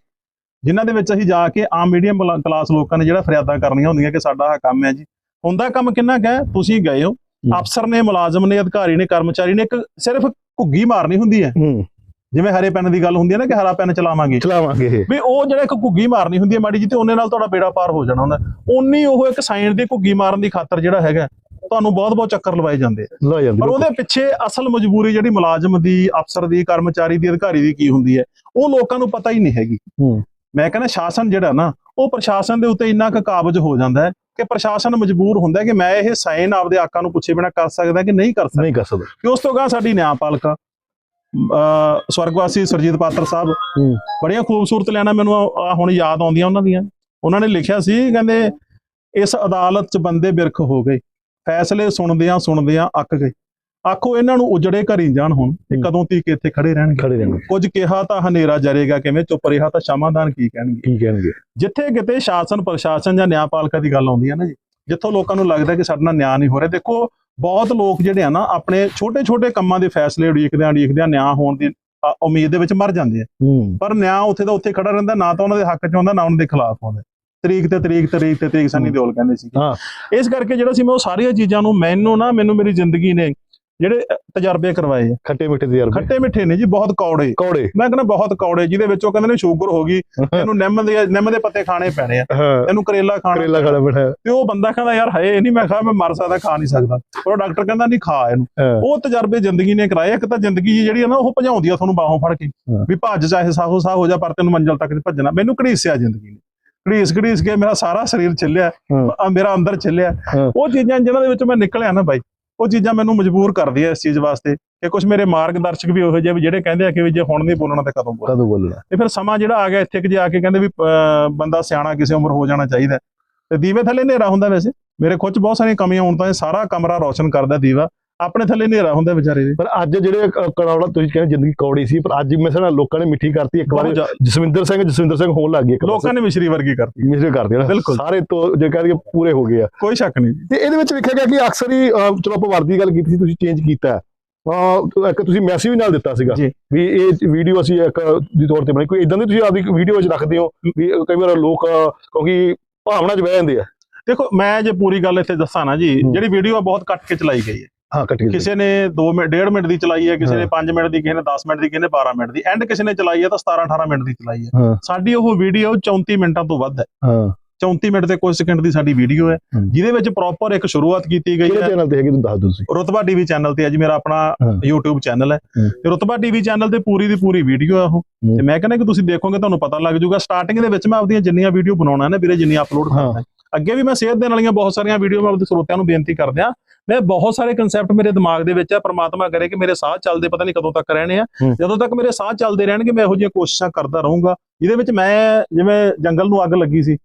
ਜਿਨ੍ਹਾਂ ਦੇ ਵਿੱਚ ਅਸੀਂ ਜਾ ਕੇ ਆਮ ਮੀਡੀਅਮ ਕਲਾਸ ਲੋਕਾਂ ਨੇ ਜਿਹੜਾ ਫਰਿਆਦਾਂ ਕਰਨੀਆਂ ਹੁੰਦੀਆਂ ਕਿ ਸਾਡਾ ਆਹ ਕੰਮ ਹੈ ਜੀ। ਹੁੰਦਾ ਕੰਮ ਕਿੰਨਾ ਹੈ? ਤੁਸੀਂ ਗਏ ਹੋ। ਅਫਸਰ ਨੇ ਮੁਲਾਜ਼ਮ ਨੇ ਅਧਿਕਾਰੀ ਨੇ ਕਰਮਚਾਰੀ ਨੇ ਇੱਕ ਸਿਰਫ ਘੁੱਗੀ ਮਾਰਨੀ ਹੁੰਦੀ ਹੂੰ। ਜਿਵੇਂ ਹਰੇ ਪੈਨ ਦੀ ਗੱਲ ਹੁੰਦੀ ਹੈ ਨਾ ਕਿ ਹਰਾ ਪੈਨ ਚਲਾਵਾਂਗੇ। ਚਲਾਵਾਂਗੇ ਵੀ ਉਹ ਜਿਹੜਾ ਇੱਕ ਘੁੱਗੀ ਮਾਰਨੀ ਹੁੰਦੀ ਹੈ ਮਾੜੀ ਜੀ ਤੇ ਉਹਨੇ ਨਾਲ ਤੁਹਾਡਾ ਬੇੜਾ ਪਾਰ ਹੋ ਜਾਣਾ ਹੁੰਦਾ। ਉਨੀ ਉਹ ਇੱਕ ਸਾਈਨ ਦੀ ਘੁੱਗੀ ਮਾਰਨ ਦੀ ਖਾਤਰ ਜਿਹੜਾ ਹੈਗਾ ਤੁਹਾਨੂੰ ਬਹੁਤ ਬਹੁਤ ਚੱਕਰ ਲਵਾਏ ਜਾਂਦੇ ਆ। ਪਰ ਉਹਦੇ ਪਿੱਛੇ ਅਸਲ ਮਜਬੂਰੀ ਜਿਹੜੀ ਮੁਲਾਜ਼ਮ ਦੀ ਅਫਸਰ ਦੀ ਕਰਮਚਾਰੀ ਦੀ ਅਧਿਕਾਰੀ ਦੀ ਕੀ ਹੁੰਦੀ ਹੈ ਉਹ ਲੋਕਾਂ ਨੂੰ ਪਤਾ ਹੀ ਨਹੀਂ ਹੈਗੀ। ਮੈਂ ਕਹਿੰਦਾ ਸ਼ਾਸਨ ਜਿਹੜਾ ਨਾ ਉਹ ਪ੍ਰਸ਼ਾਸਨ ਦੇ ਉੱਤੇ ਇੰਨਾ ਕੁ ਕਾਬਜ ਹੋ ਜਾਂਦਾ ਹੈ ਕਿ ਪ੍ਰਸ਼ਾਸਨ ਮਜਬੂਰ ਹੁੰਦਾ ਹੈ ਕਿ ਮੈਂ ਇਹ ਸਾਈਨ ਆਪਦੇ ਆਕਾਂ ਨੂੰ ਪੁੱਛੇ ਬਿਨਾ ਕਰ ਸਕਦਾ ਕਿ ਨਹੀਂ ਕਰ ਸਕਦਾ। ਨਹੀਂ ਕਰ ਸਕਦਾ। ਕਿ ਉਸ ਤੋਂ ਗਾਂ ਸਾਡੀ ਨਿਆਂਪਾਲਿਕਾ ਸਵਰਗਵਾਸੀ ਸਰਜੀਤ ਪਾਤਰ ਸਾਹਿਬ। ਬੜੀਆਂ ਖੂਬਸੂਰਤ ਲੈਣਾ ਮੈਨੂੰ ਹੁਣ ਯਾਦ ਆਉਂਦੀਆਂ ਉਹਨਾਂ ਦੀਆਂ। ਉਹਨਾਂ ਨੇ ਲਿਖਿਆ ਸੀ ਕਹਿੰਦੇ ਇਸ ਅਦਾਲਤ 'ਚ ਬੰਦੇ ਬਿਰਖ ਹੋ ਗਏ। ਫੈਸਲੇ ਸੁਣਦਿਆਂ ਸੁਣਦਿਆਂ ਅੱਕ ਗਏ। ਆਖੋ ਇਹਨਾਂ ਨੂੰ ਉਜੜੇ ਘਰੀ ਜਾਣ ਹੁਣ। ਇਹ। ਕਦੋਂ ਤੀਕ ਇੱਥੇ ਖੜੇ ਰਹਿਣਗੇ? ਖੜੇ ਕੁਝ ਕਿਹਾ ਤਾਂ ਹਨੇਰਾ ਜਰੇਗਾ ਕਿਵੇਂ? ਚੁੱਪ ਰਿਹਾ ਤਾਂ ਸ਼ਮਾਦਾਨ ਕੀ ਕਹਿਣਗੇ? ਕੀ ਕਹਿਣਗੇ? ਜਿੱਥੇ ਕਿਤੇ ਸ਼ਾਸਨ ਪ੍ਰਸ਼ਾਸਨ ਜਾਂ ਨਿਆਂਪਾਲਿਕਾ ਦੀ ਗੱਲ ਆਉਂਦੀ ਹੈ ਨਾ ਜੀ ਜਿੱਥੋਂ ਲੋਕਾਂ ਨੂੰ ਲੱਗਦਾ ਕਿ ਸਾਡੇ ਨਾਲ ਨਿਆਂ ਨਹੀਂ ਹੋ ਰਿਹਾ। ਦੇਖੋ ਬਹੁਤ ਲੋਕ ਜਿਹੜੇ ਆ ਨਾ ਆਪਣੇ ਛੋਟੇ-ਛੋਟੇ ਕੰਮਾਂ ਦੇ ਫੈਸਲੇ ਉਡੀਕਦਿਆਂ ਉਡੀਕਦਿਆਂ ਨਿਆਂ ਹੋਣ ਦੀ ਉਮੀਦ ਦੇ ਵਿੱਚ ਮਰ ਜਾਂਦੇ ਆ। ਪਰ ਨਿਆਂ ਉੱਥੇ ਦਾ ਉੱਥੇ ਖੜਾ ਰਹਿੰਦਾ ਨਾ ਤਾਂ ਉਹਨਾਂ ਦੇ ਹੱਕ 'ਚ ਆਉਂਦਾ ਨਾ ਉਹਨਾਂ ਦੇ ਖਿਲਾਫ ਆਉਂਦਾ। ਤਰੀਕ ਤੇ ਤਰੀਕ ਤਰੀਕ ਤੇ ਤਰੀਕ ਸਾਨੀ ਦਿਓਲ ਕਹਿੰਦੇ ਸੀ ਹਾਂ। ਇਸ ਕਰਕੇ ਜਿਹੜਾ ਸੀ ਮੈਂ ਉਹ ਸਾਰੀਆਂ ਚੀਜ਼ਾਂ ਨੂੰ ਮੈਨੂੰ ਨਾ ਮੈਨੂੰ ਮੇਰੀ ਜ਼ਿੰਦਗੀ ਨੇ ਜਿਹੜੇ ਤਜਰਬੇ ਕਰਵਾਏ। ਆ ਖੱਟੇ ਮਿੱਠੇ ਦੇ ਯਾਰ ਖੱਟੇ ਮਿੱਠੇ ਨੇ ਜੀ ਬਹੁਤ ਕੌੜੇ। ਕੌੜੇ? ਮੈਂ ਕਹਿੰਦਾ ਬਹੁਤ ਕੌੜੇ ਜਿਹਦੇ ਵਿੱਚ ਉਹ ਕਹਿੰਦੇ ਨੇ ਸ਼ੂਗਰ ਹੋ ਗਈ ਇਹਨੂੰ ਨਿੰਮ ਦੇ ਨਿੰਮ ਦੇ ਪੱਤੇ ਖਾਣੇ ਪੈਣੇ ਆ। ਇਹਨੂੰ ਕਰੇਲਾ ਖਾਣਾ ਕਰੇਲਾ ਖਾਣਾ ਬਿਠਾ ਤੇ ਉਹ ਬੰਦਾ ਕਹਿੰਦਾ ਯਾਰ ਹਏ ਨਹੀਂ ਮੈਂ ਖਾ ਮੈਂ ਮਰ ਸਕਦਾ ਖਾ ਨਹੀਂ ਸਕਦਾ। ਪਰ ਉਹ ਡਾਕਟਰ ਕਹਿੰਦਾ ਨਹੀਂ ਖਾ ਇਹਨੂੰ। ਉਹ ਤਜਰਬੇ ਜ਼ਿੰਦਗੀ ਨੇ ਕਰਾਏ। ਇੱਕ ਤਾਂ ਜ਼ਿੰਦਗੀ ਜਿਹੜੀ ਹੈ ਨਾ ਉਹ ਭਜਾਉਂਦੀ ਆ ਤੁਹਾਨੂੰ ਬਾਹੋਂ ਫੜ ਕੇ। ਵੀ ਭੱਜ ਚਾਹੇ ਸਾਹੋ ਸਾਹ ਹੋ ਜਾ ਪਰ ਤੈਨੂੰ ਮੰਜ਼ਲ ਤੱਕ ਭੱਜਣਾ। ਮੈਨੂੰ ਘੜੀਸਿਆ ਜ਼ਿੰਦਗੀ ਨੇ। ਘੜੀਸ ਘੜੀਸ ਕੇ ਮੇਰਾ ਸਾਰਾ ਸਰੀਰ। ਅ, ਮੇਰਾ ਅੰਦਰ ਚੱਲਿਆ ਹਾਂ। ਉਹ ਚੀਜ਼ਾਂ ਜਿਹਨਾਂ ਦੇ ਵਿੱਚ ਮੈਂ ਨਿਕਲਿਆ ਨਾ ਬਾਈ ਉਹ ਚੀਜ਼ਾਂ ਮੈਨੂੰ ਮਜਬੂਰ ਕਰਦੀਆਂ ਇਸ ਚੀਜ਼ ਵਾਸਤੇ ਕਿ ਕੁਝ ਮੇਰੇ ਮਾਰਗਦਰਸ਼ਕ ਵੀ ਉਹੋ ਜਿਹੇ ਵੀ ਜਿਹੜੇ ਕਹਿੰਦੇ ਆ ਕਿ ਵੀ ਜੇ ਹੁਣ ਨਹੀਂ ਬੋਲਣਾ ਤਾਂ ਕਦੋਂ ਬੋਲਣਾ। ਕਦੋਂ ਬੋਲਣਾ? ਤੇ ਫਿਰ ਸਮਾਂ ਜਿਹੜਾ ਆ ਗਿਆ ਇੱਥੇ ਕਿ ਜੇ ਆ ਕੇ ਕਹਿੰਦੇ ਵੀ ਬੰਦਾ ਸਿਆਣਾ ਕਿਸੇ ਉਮਰ ਹੋ ਜਾਣਾ ਚਾਹੀਦਾ। ਤੇ ਦੀਵੇ ਥੱਲੇ ਹਨੇਰਾ ਹੁੰਦਾ ਵੈਸੇ। ਮੇਰੇ ਖੁਦ ਬਹੁਤ ਸਾਰੀਆਂ ਕਮੀਆਂ ਹੋਣ ਤਾਂ ਇਹ ਸਾਰਾ ਕਮਰਾ ਰੌਸ਼ਨ ਕਰਦਾ ਦੀਵਾ। ਆਪਣੇ ਥੱਲੇ ਹਨੇਰਾ ਹੁੰਦਾ ਵਿਚਾਰੇ ਦੇ। ਪਰ ਅੱਜ ਜਿਹੜੇ ਕ- ਕੜੌੜਾ ਤੁਸੀਂ ਕਹਿੰਦੇ ਜ਼ਿੰਦਗੀ ਕੌੜੀ ਸੀ ਪਰ ਅੱਜ ਮੈਂ ਲੋਕਾਂ ਨੇ ਮਿੱਠੀ ਕਰਤੀ ਇੱਕ ਵਾਰ। ਜਸਵਿੰਦਰ ਸਿੰਘ ਜਸਵਿੰਦਰ ਸਿੰਘ ਹੋਣ ਲੱਗ ਗਏ ਲੋਕਾਂ ਨੇ ਮਿਸ਼ਰੀ ਵਰਗੀ ਕਰਤੀ। ਮਿਸਰੇ ਕਰਦੇ ਨਾ। ਬਿਲਕੁਲ। ਸਾਰੇ ਤੋਂ ਜੇ ਕਹਿੰਦੇ ਪੂਰੇ ਹੋ ਗਏ ਆ। ਕੋਈ ਸ਼ੱਕ ਨਹੀਂ। ਤੇ ਇਹਦੇ ਵਿੱਚ ਵੇਖਿਆ ਗਿਆ ਕਿ ਅਕਸਰ ਹੀ ਚਲੋ ਆਪਾਂ ਵਰਦੀ ਗੱਲ ਕੀਤੀ ਸੀ ਤੁਸੀਂ ਚੇਂਜ ਕੀਤਾ ਇੱਕ ਤੁਸੀਂ ਮੈਸੇਜ ਵੀ ਨਾਲ ਦਿੱਤਾ ਸੀਗਾ। ਵੀ ਇਹ ਵੀਡੀਓ ਅਸੀਂ ਇੱਕ ਦੀ ਤੌਰ ਤੇ ਬਣਾਈ। ਕੋਈ ਇਦਾਂ ਦੀ ਤੁਸੀਂ ਆਪਦੀ ਵੀਡੀਓ ਵਿੱਚ ਰੱਖਦੇ ਹੋ ਵੀ ਕਈ ਵਾਰ ਲੋਕ ਕਿਉਂਕਿ ਭਾਵਨਾ 'ਚ ਬਹਿ ਜਾਂਦੇ ਆ। ਦੇਖੋ ਮੈਂ ਜੇ ਪੂਰੀ ਗੱਲ ਇੱਥੇ ਦੱਸਾਂ ਨਾ ਜੀ। ਜਿਹੜੀ ਵੀਡੀਓ ਆ ਬਹੁਤ ਕੱਟ ਕੇ ਚਲਾਈ ਗਈ ਹੈ। ਹਾਂ ਕੱਟ ਕਿਸੇ ਨੇ 2 ਮਿੰਟ 1.5 ਮਿੰਟ ਦੀ ਚਲਾਈ ਹੈ ਕਿਸੇ ਨੇ ਹਾਂ। 5 ਮਿੰਟ ਦੀ ਕਿਸੇ ਨੇ 10 ਮਿੰਟ ਦੀ ਕਿਸੇ ਨੇ 12 ਮਿੰਟ ਦੀ। ਐਂਡ ਕਿਸੇ ਨੇ ਚਲਾਈ ਹੈ ਤਾਂ 17 18 ਮਿੰਟ ਦੀ ਚਲਾਈ ਹੈ। ਹਾਂ। ਸਾਡੀ ਉਹ ਵੀਡੀਓ 34 ਮਿੰਟਾਂ ਤੋਂ ਵੱਧ ਹੈ। ਹਾਂ। 34 ਮਿੰਟ ਤੇ ਕੁਝ ਸਕਿੰਟ ਦੀ ਸਾਡੀ ਵੀਡੀਓ ਹੈ ਹੂੰ। ਜਿਹਦੇ ਵਿੱਚ ਪ੍ਰੋਪਰ ਇੱਕ ਸ਼ੁਰੂਆਤ ਕੀਤੀ ਗਈ ਕਿਹੜੇ ਹੈ। ਚੈਨਲ ਤੇ ਹੈਗੀ ਤੁਸੀਂ ਦੱਸ ਦਿਓ ਤੁਸੀਂ। ਰੁਤਬਾ ਟੀਵੀ ਚੈਨਲ ਤੇ ਅੱਜ ਮੇਰਾ ਆਪਣਾ ਹਾਂ। YouTube ਚੈਨਲ ਹੈ। ਹੂੰ। ਤੇ ਰੁਤਬਾ ਟੀਵੀ ਚੈਨਲ ਤੇ ਪੂਰੀ ਦੀ ਪੂਰੀ ਵੀਡੀਓ ਆ ਉਹ। ਹੂੰ। ਤੇ ਮੈਂ ਕਹਿੰਦਾ ਕਿ ਤੁਸੀਂ ਦੇਖੋਗੇ ਤੁਹਾਨੂੰ ਪਤਾ ਲੱਗ ਜਾਊਗਾ। ਸਟਾਰਟਿੰਗ ਦੇ ਵਿੱਚ ਮੈਂ ਆਪਦੀਆਂ ਜਿੰਨੀਆਂ ਵੀਡੀਓ ਬਣਾਉਣਾ ਨੇ ਵੀਰੇ ਜਿੰਨੀਆਂ ਅਪਲੋਡ ਹਾਂ। ਕਰਦਾ ਅੱਗੇ ਵੀ ਮੈਂ ਸੇਧ ਦੇਣ ਵਾਲੀਆਂ ਬਹੁਤ ਸਾਰੀਆਂ ਵੀਡੀਓ ਮੈਂ ਆਪਣੇ ਸਰੋਤਿਆਂ ਨੂੰ ਬੇਨਤੀ ਕਰਦਿਆਂ ਮੈਂ ਬਹੁਤ ਸਾਰੇ ਕਨਸੈਪਟ ਮੇਰੇ ਦਿਮਾਗ ਦੇ ਵਿੱਚ ਹੈ ਪ੍ਰਮਾਤਮਾ ਕਰੇ ਕਿ ਮੇਰੇ ਸਾਹ ਚੱਲਦੇ ਪਤਾ ਨਹੀਂ ਕਦੋਂ ਤੱਕ ਰਹਿਣੇ ਆ। ਜਦੋਂ ਤੱਕ ਮੇਰੇ ਸਾਹ ਚੱਲਦੇ ਰਹਿਣਗੇ ਮੈਂ ਇਹੋ ਜਿਹੀਆਂ ਕੋਸ਼ਿਸ਼ਾਂ ਕਰਦਾ ਰਹੂੰਗਾ ਜਿਹਦੇ ਵਿੱਚ ਮੈਂ ਜਿਵੇਂ ਜੰਗਲ ਨੂੰ ਅੱਗ ਲੱਗੀ ਸੀ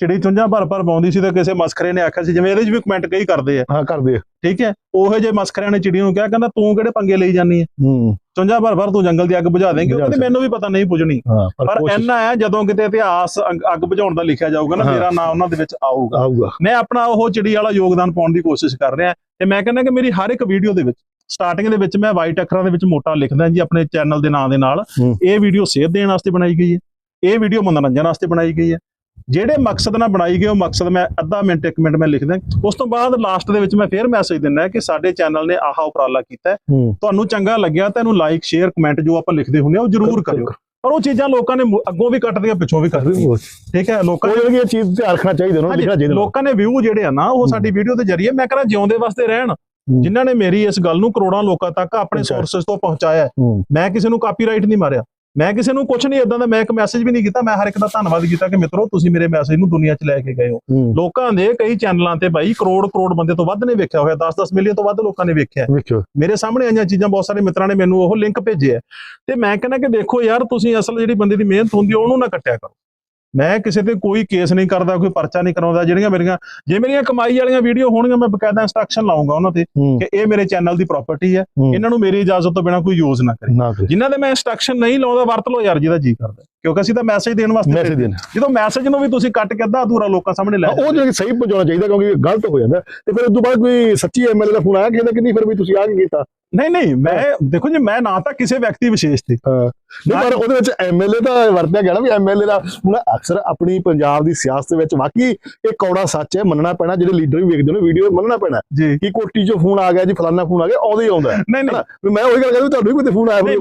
ਚਿੜੀ ਚੁੰਝਾਂ ਭਰ ਭਰ ਪਾਉਂਦੀ ਸੀ ਤੇ ਕਿਸੇ ਮਸਖਰੇ ਨੇ ਆਖਿਆ ਸੀ ਜਿਵੇਂ ਇਹਦੇ 'ਚ ਵੀ ਕਮੈਂਟ ਕਈ ਕਰਦੇ ਆ। ਹਾਂ ਕਰਦੇ ਆ। ਠੀਕ ਹੈ? ਉਹੋ ਜਿਹੇ ਮਸਖਰਿਆਂ ਨੇ ਚਿੜੀ ਨੂੰ ਕਿਹਾ ਕਹਿੰਦਾ ਤੂੰ ਕਿਹੜੇ ਪੰਗੇ ਲਈ ਜਾਂਦੀ ਹੈ? ਹੂੰ। ਚੁੰਝਾਂ ਭਰ ਭਰ ਤੂੰ ਜੰਗਲ ਦੀ ਅੱਗ ਬੁਝਾ ਦੇਂਗੀ ਉਹ ਕਹਿੰਦੇ ਮੈਨੂੰ ਵੀ ਪਤਾ ਨਹੀਂ ਪੁੱਜਣੀ ਹਾਂ ਪਰ ਇੰਨਾ ਹੈ ਜਦੋਂ ਕਿਤੇ ਇਤਿਹਾਸ ਅੰਗ- ਬੁਝਾਉਣ ਦਾ ਲਿਖਿਆ ਜਾਊਗਾ ਨਾ। ਮੇਰਾ ਨਾਮ ਉਹਨਾਂ ਦੇ ਵਿੱਚ ਆਊਗਾ। ਆਊਗਾ। ਮੈਂ ਆਪਣਾ ਉਹ ਚਿੜੀ ਵਾਲਾ ਯੋਗਦਾਨ ਪਾਉਣ ਦੀ ਕੋਸ਼ਿਸ਼ ਕਰ ਰਿਹਾ ਤੇ ਮੈਂ ਕਹਿੰਦਾ ਕਿ ਮੇਰੀ ਹਰ ਇੱਕ ਵੀਡੀਓ ਦੇ ਵਿੱਚ ਸਟਾਰਟਿੰਗ ਦੇ ਵਿੱਚ ਮੈਂ ਵਾਈਟ ਅੱਖਰਾਂ ਦੇ ਵਿੱਚ ਮੋਟਾ ਲਿਖਦਾ ਜੀ ਆਪਣੇ ਚੈਨਲ ਦੇ ਨਾਂ ਦੇ ਨਾਲ। ਇਹ ਵੀਡੀਓ ਸੇਧ ਦੇਣ ਵਾਸਤੇ ਬਣਾਈ ਗਈ ਹੈ। ਇਹ ਵੀਡੀਓ ਮਨੋਰੰਜਨ ਵਾਸਤੇ ਬਣਾਈ ਗਈ ਹੈ। ਜਿਹੜੇ ਮਕਸਦ ਨਾਲ ਬਣਾਈ ਗਈ ਉਹ ਮਕਸਦ ਮੈਂ ਅੱਧਾ ਮਿੰਟ ਇੱਕ ਮਿੰਟ ਮੈਂ ਲਿਖਦਾ। ਉਸ ਤੋਂ ਬਾਅਦ ਲਾਸਟ ਦੇ ਵਿੱਚ ਮੈਂ ਫੇਰ ਮੈਸੇਜ ਦਿੰਦਾ ਕਿ ਸਾਡੇ ਚੈਨਲ ਨੇ ਆਹਾ ਉਪਰਾਲਾ ਕੀਤਾ ਤੁਹਾਨੂੰ ਚੰਗਾ ਲੱਗਿਆ ਤਾਂ ਇਹਨੂੰ ਲਾਈਕ ਸ਼ੇਅਰ ਕਮੈਂਟ ਜੋ ਆਪਾਂ ਲਿਖਦੇ ਹੁੰਦੇ ਆ ਉਹ ਜ਼ਰੂਰ ਕਰਿਓ। ਪਰ ਉਹ ਚੀਜ਼ਾਂ ਲੋਕਾਂ ਨੇ ਅੱਗੋਂ ਵੀ ਕੱਟਦੀਆਂ ਪਿੱਛੋਂ ਵੀ ਕੱਟਦੀਆਂ ਠੀਕ ਹੈ? ਲੋਕਾਂ ਕੋਈ ਇਹ ਚੀਜ਼ ਧਿਆਨ ਰੱਖਣਾ ਚਾਹੀਦਾ ਉਹਨਾਂ ਨੂੰ ਲਿਖਣਾ ਚਾਹੀਦਾ। ਲੋਕਾਂ ਨੇ ਵਿਊ ਜਿਹੜੇ ਆ ਨਾ ਉਹ। ਸਾਡੀ ਵੀਡੀਓ ਦੇ ਜਰੀਏ ਮੈਂ ਕਹਿੰਦਾ ਜਿਉਂਦੇ ਵਾਸਤੇ ਰਹਿਣ। ਜਿਨ੍ਹਾਂ ਨੇ ਮੇਰੀ ਇਸ ਗੱਲ ਨੂੰ ਕਰੋੜਾਂ ਲੋਕਾਂ ਤੱਕ ਆਪਣੇ। ਸੋਰਸਸ ਤੋਂ ਪਹੁੰਚਾਇਆ ਮੈਂ ਕਿਸੇ ਨੂੰ ਕਾਪੀਰਾਈਟ ਨਹੀਂ ਮਾਰਿਆ। ਮੈਂ ਕਿਸੇ ਨੂੰ ਕੁਝ ਨਹੀਂ ਇਦਾਂ ਦਾ ਮੈਂ ਇੱਕ ਮੈਸੇਜ ਵੀ ਨਹੀਂ ਕੀਤਾ ਮੈਂ ਹਰ ਇੱਕ ਦਾ ਧੰਨਵਾਦ ਕੀਤਾ ਕਿ ਮਿੱਤਰੋ ਤੁਸੀਂ ਮੇਰੇ ਮੈਸੇਜ ਨੂੰ ਦੁਨੀਆ 'ਚ ਲੈ ਕੇ ਗਏ ਹੋ। ਲੋਕਾਂ ਦੇ ਕਈ ਚੈਨਲਾਂ ਤੇ ਭਾਈ ਕਰੋੜ ਕਰੋੜ ਬੰਦੇ ਤੋਂ ਵੱਧ ਨੇ ਵੇਖਿਆ ਹੋਇਆ 10-10 ਮਿਲੀਅਨ ਤੋਂ ਵੱਧ ਲੋਕਾਂ ਨੇ ਵੇਖਿਆ ਮੇਰੇ ਸਾਹਮਣੇ ਆਈਆਂ ਚੀਜ਼ਾਂ ਬਹੁਤ ਸਾਰੇ ਮਿੱਤਰਾਂ ਨੇ ਮੈਨੂੰ ਉਹ ਲਿੰਕ ਭੇਜੇ ਆ ਤੇ ਮੈਂ ਕਹਿੰਦਾ ਕਿ ਦੇਖੋ ਯਾਰ ਤੁਸੀਂ ਅਸਲ ਜਿਹੜੀ ਬੰਦੇ ਦੀ ਮਿਹਨਤ ਹੁੰਦੀ ਹੈ ਉਹਨੂੰ ਨਾ ਕੱਟਿਆ ਕਰੋ। ਮੈਂ ਕਿਸੇ ਤੇ ਕੋਈ ਕੇਸ ਨਹੀਂ ਕਰਦਾ ਕੋਈ ਪਰਚਾ ਨਹੀਂ ਕਰਾਉਂਦਾ ਜਿਹੜੀਆਂ ਮੇਰੀਆਂ ਜੇ ਮੇਰੀਆਂ ਕਮਾਈ ਵਾਲੀਆਂ ਵੀਡੀਓ ਹੋਣਗੀਆਂ ਮੈਂ ਬਕਾਇਦਾ ਇੰਸਟਰਕਸ਼ਨ ਲਾਉਂਗਾ ਉਹਨਾਂ ਤੇ ਕਿ ਇਹ ਮੇਰੇ ਚੈਨਲ ਦੀ ਪ੍ਰਾਪਰਟੀ ਹੈ। ਇਹਨਾਂ ਨੂੰ ਮੇਰੀ ਇਜਾਜ਼ਤ ਤੋਂ ਬਿਨਾ ਕੋਈ ਯੂਜ਼ ਨਾ ਕਰੇ। ਜਿਨ੍ਹਾਂ ਦੇ ਮੈਂ ਇੰਸਟਰਕਸ਼ਨ ਨਹੀਂ ਲਾਉਂਦਾ ਵਰਤ ਲਓ ਯਾਰ ਜਿਹਦਾ ਜੀ ਕਰਦਾ। ਕਿਉਂਕਿ ਅਸੀਂ ਤਾਂ ਮੈਸੇਜ ਦੇਣ ਵਾਸਤੇ ਮੈਸੇਜ ਦੇਣਾ। ਜਦੋਂ ਮੈਸੇਜ ਨੂੰ ਵੀ ਤੁਸੀਂ ਕੱਟ ਕੇ ਅੱਧਾ ਅਧੂਰਾ ਲੋਕਾਂ ਸਾਹਮਣੇ ਲੈ ਉਹ ਜਿਹੜਾ ਸਹੀ ਪਹੁੰਚਾਉਣਾ ਚਾਹੀਦਾ ਕਿਉਂਕਿ ਗਲਤ ਹੋ ਜਾਂਦਾ। ਤੇ ਫਿਰ ਉਸ ਤੋਂ ਬਾਅਦ ਕੋਈ ਸੱਚੀ ਐਮਐਲਏ ਦਾ ਫੋਨ ਆਇਆ ਕਹਿੰਦਾ ਕਿ ਨਹੀਂ ਫਿਰ ਵੀ ਤੁਸੀਂ ਆ ਕੀ ਕੀਤਾ? ਨਹੀਂ ਨਹੀਂ ਮੈਂ ਦੇਖੋ ਜੀ ਮੈਂ ਨਾ ਤਾਂ ਕਿਸੇ ਵਿਅਕਤੀ ਵਿਸ਼ੇਸ਼ ਤੇ। ਹਾਂ। ਨਹੀਂ ਪਰ ਉਹਦੇ ਵਿੱਚ ਐਮਐਲਏ ਦਾ ਵਰਤਿਆ ਗਿਆ ਨਾ ਵੀ ਐਮਐਲਏ ਦਾ ਹੁਣ ਅਕਸਰ ਆਪਣੀ ਪੰਜਾਬ ਦੀ ਸਿਆਸਤ ਵਿੱਚ ਵਾਕਈ ਇਹ ਕੌੜਾ ਸੱਚ ਹੈ ਮੰਨਣਾ ਪੈਣਾ ਜਿਹੜੇ ਲੀਡਰ ਵੀ ਵੇਖਦੇ ਨੇ ਵੀਡੀਓ ਮੰਨਣਾ ਪੈਣਾ। ਕਿ ਕੋਟੀ 'ਚੋਂ ਫੋਨ ਆ ਗਿਆ ਜੀ ਫਲਾਨਾ ਫੋਨ ਆ ਗਿਆ ਉਹਦੇ ਹੀ ਆਉਂਦਾ ਹੈ। ਨਹੀਂ ਨਹੀਂ। ਮੈਂ ਉਹੀ ਗੱਲ ਕਰਦਾ ਤੁਹਾਨੂੰ ਵੀ ਕੋਈ ਫੋਨ ਆਇਆ ਹੋਵੇ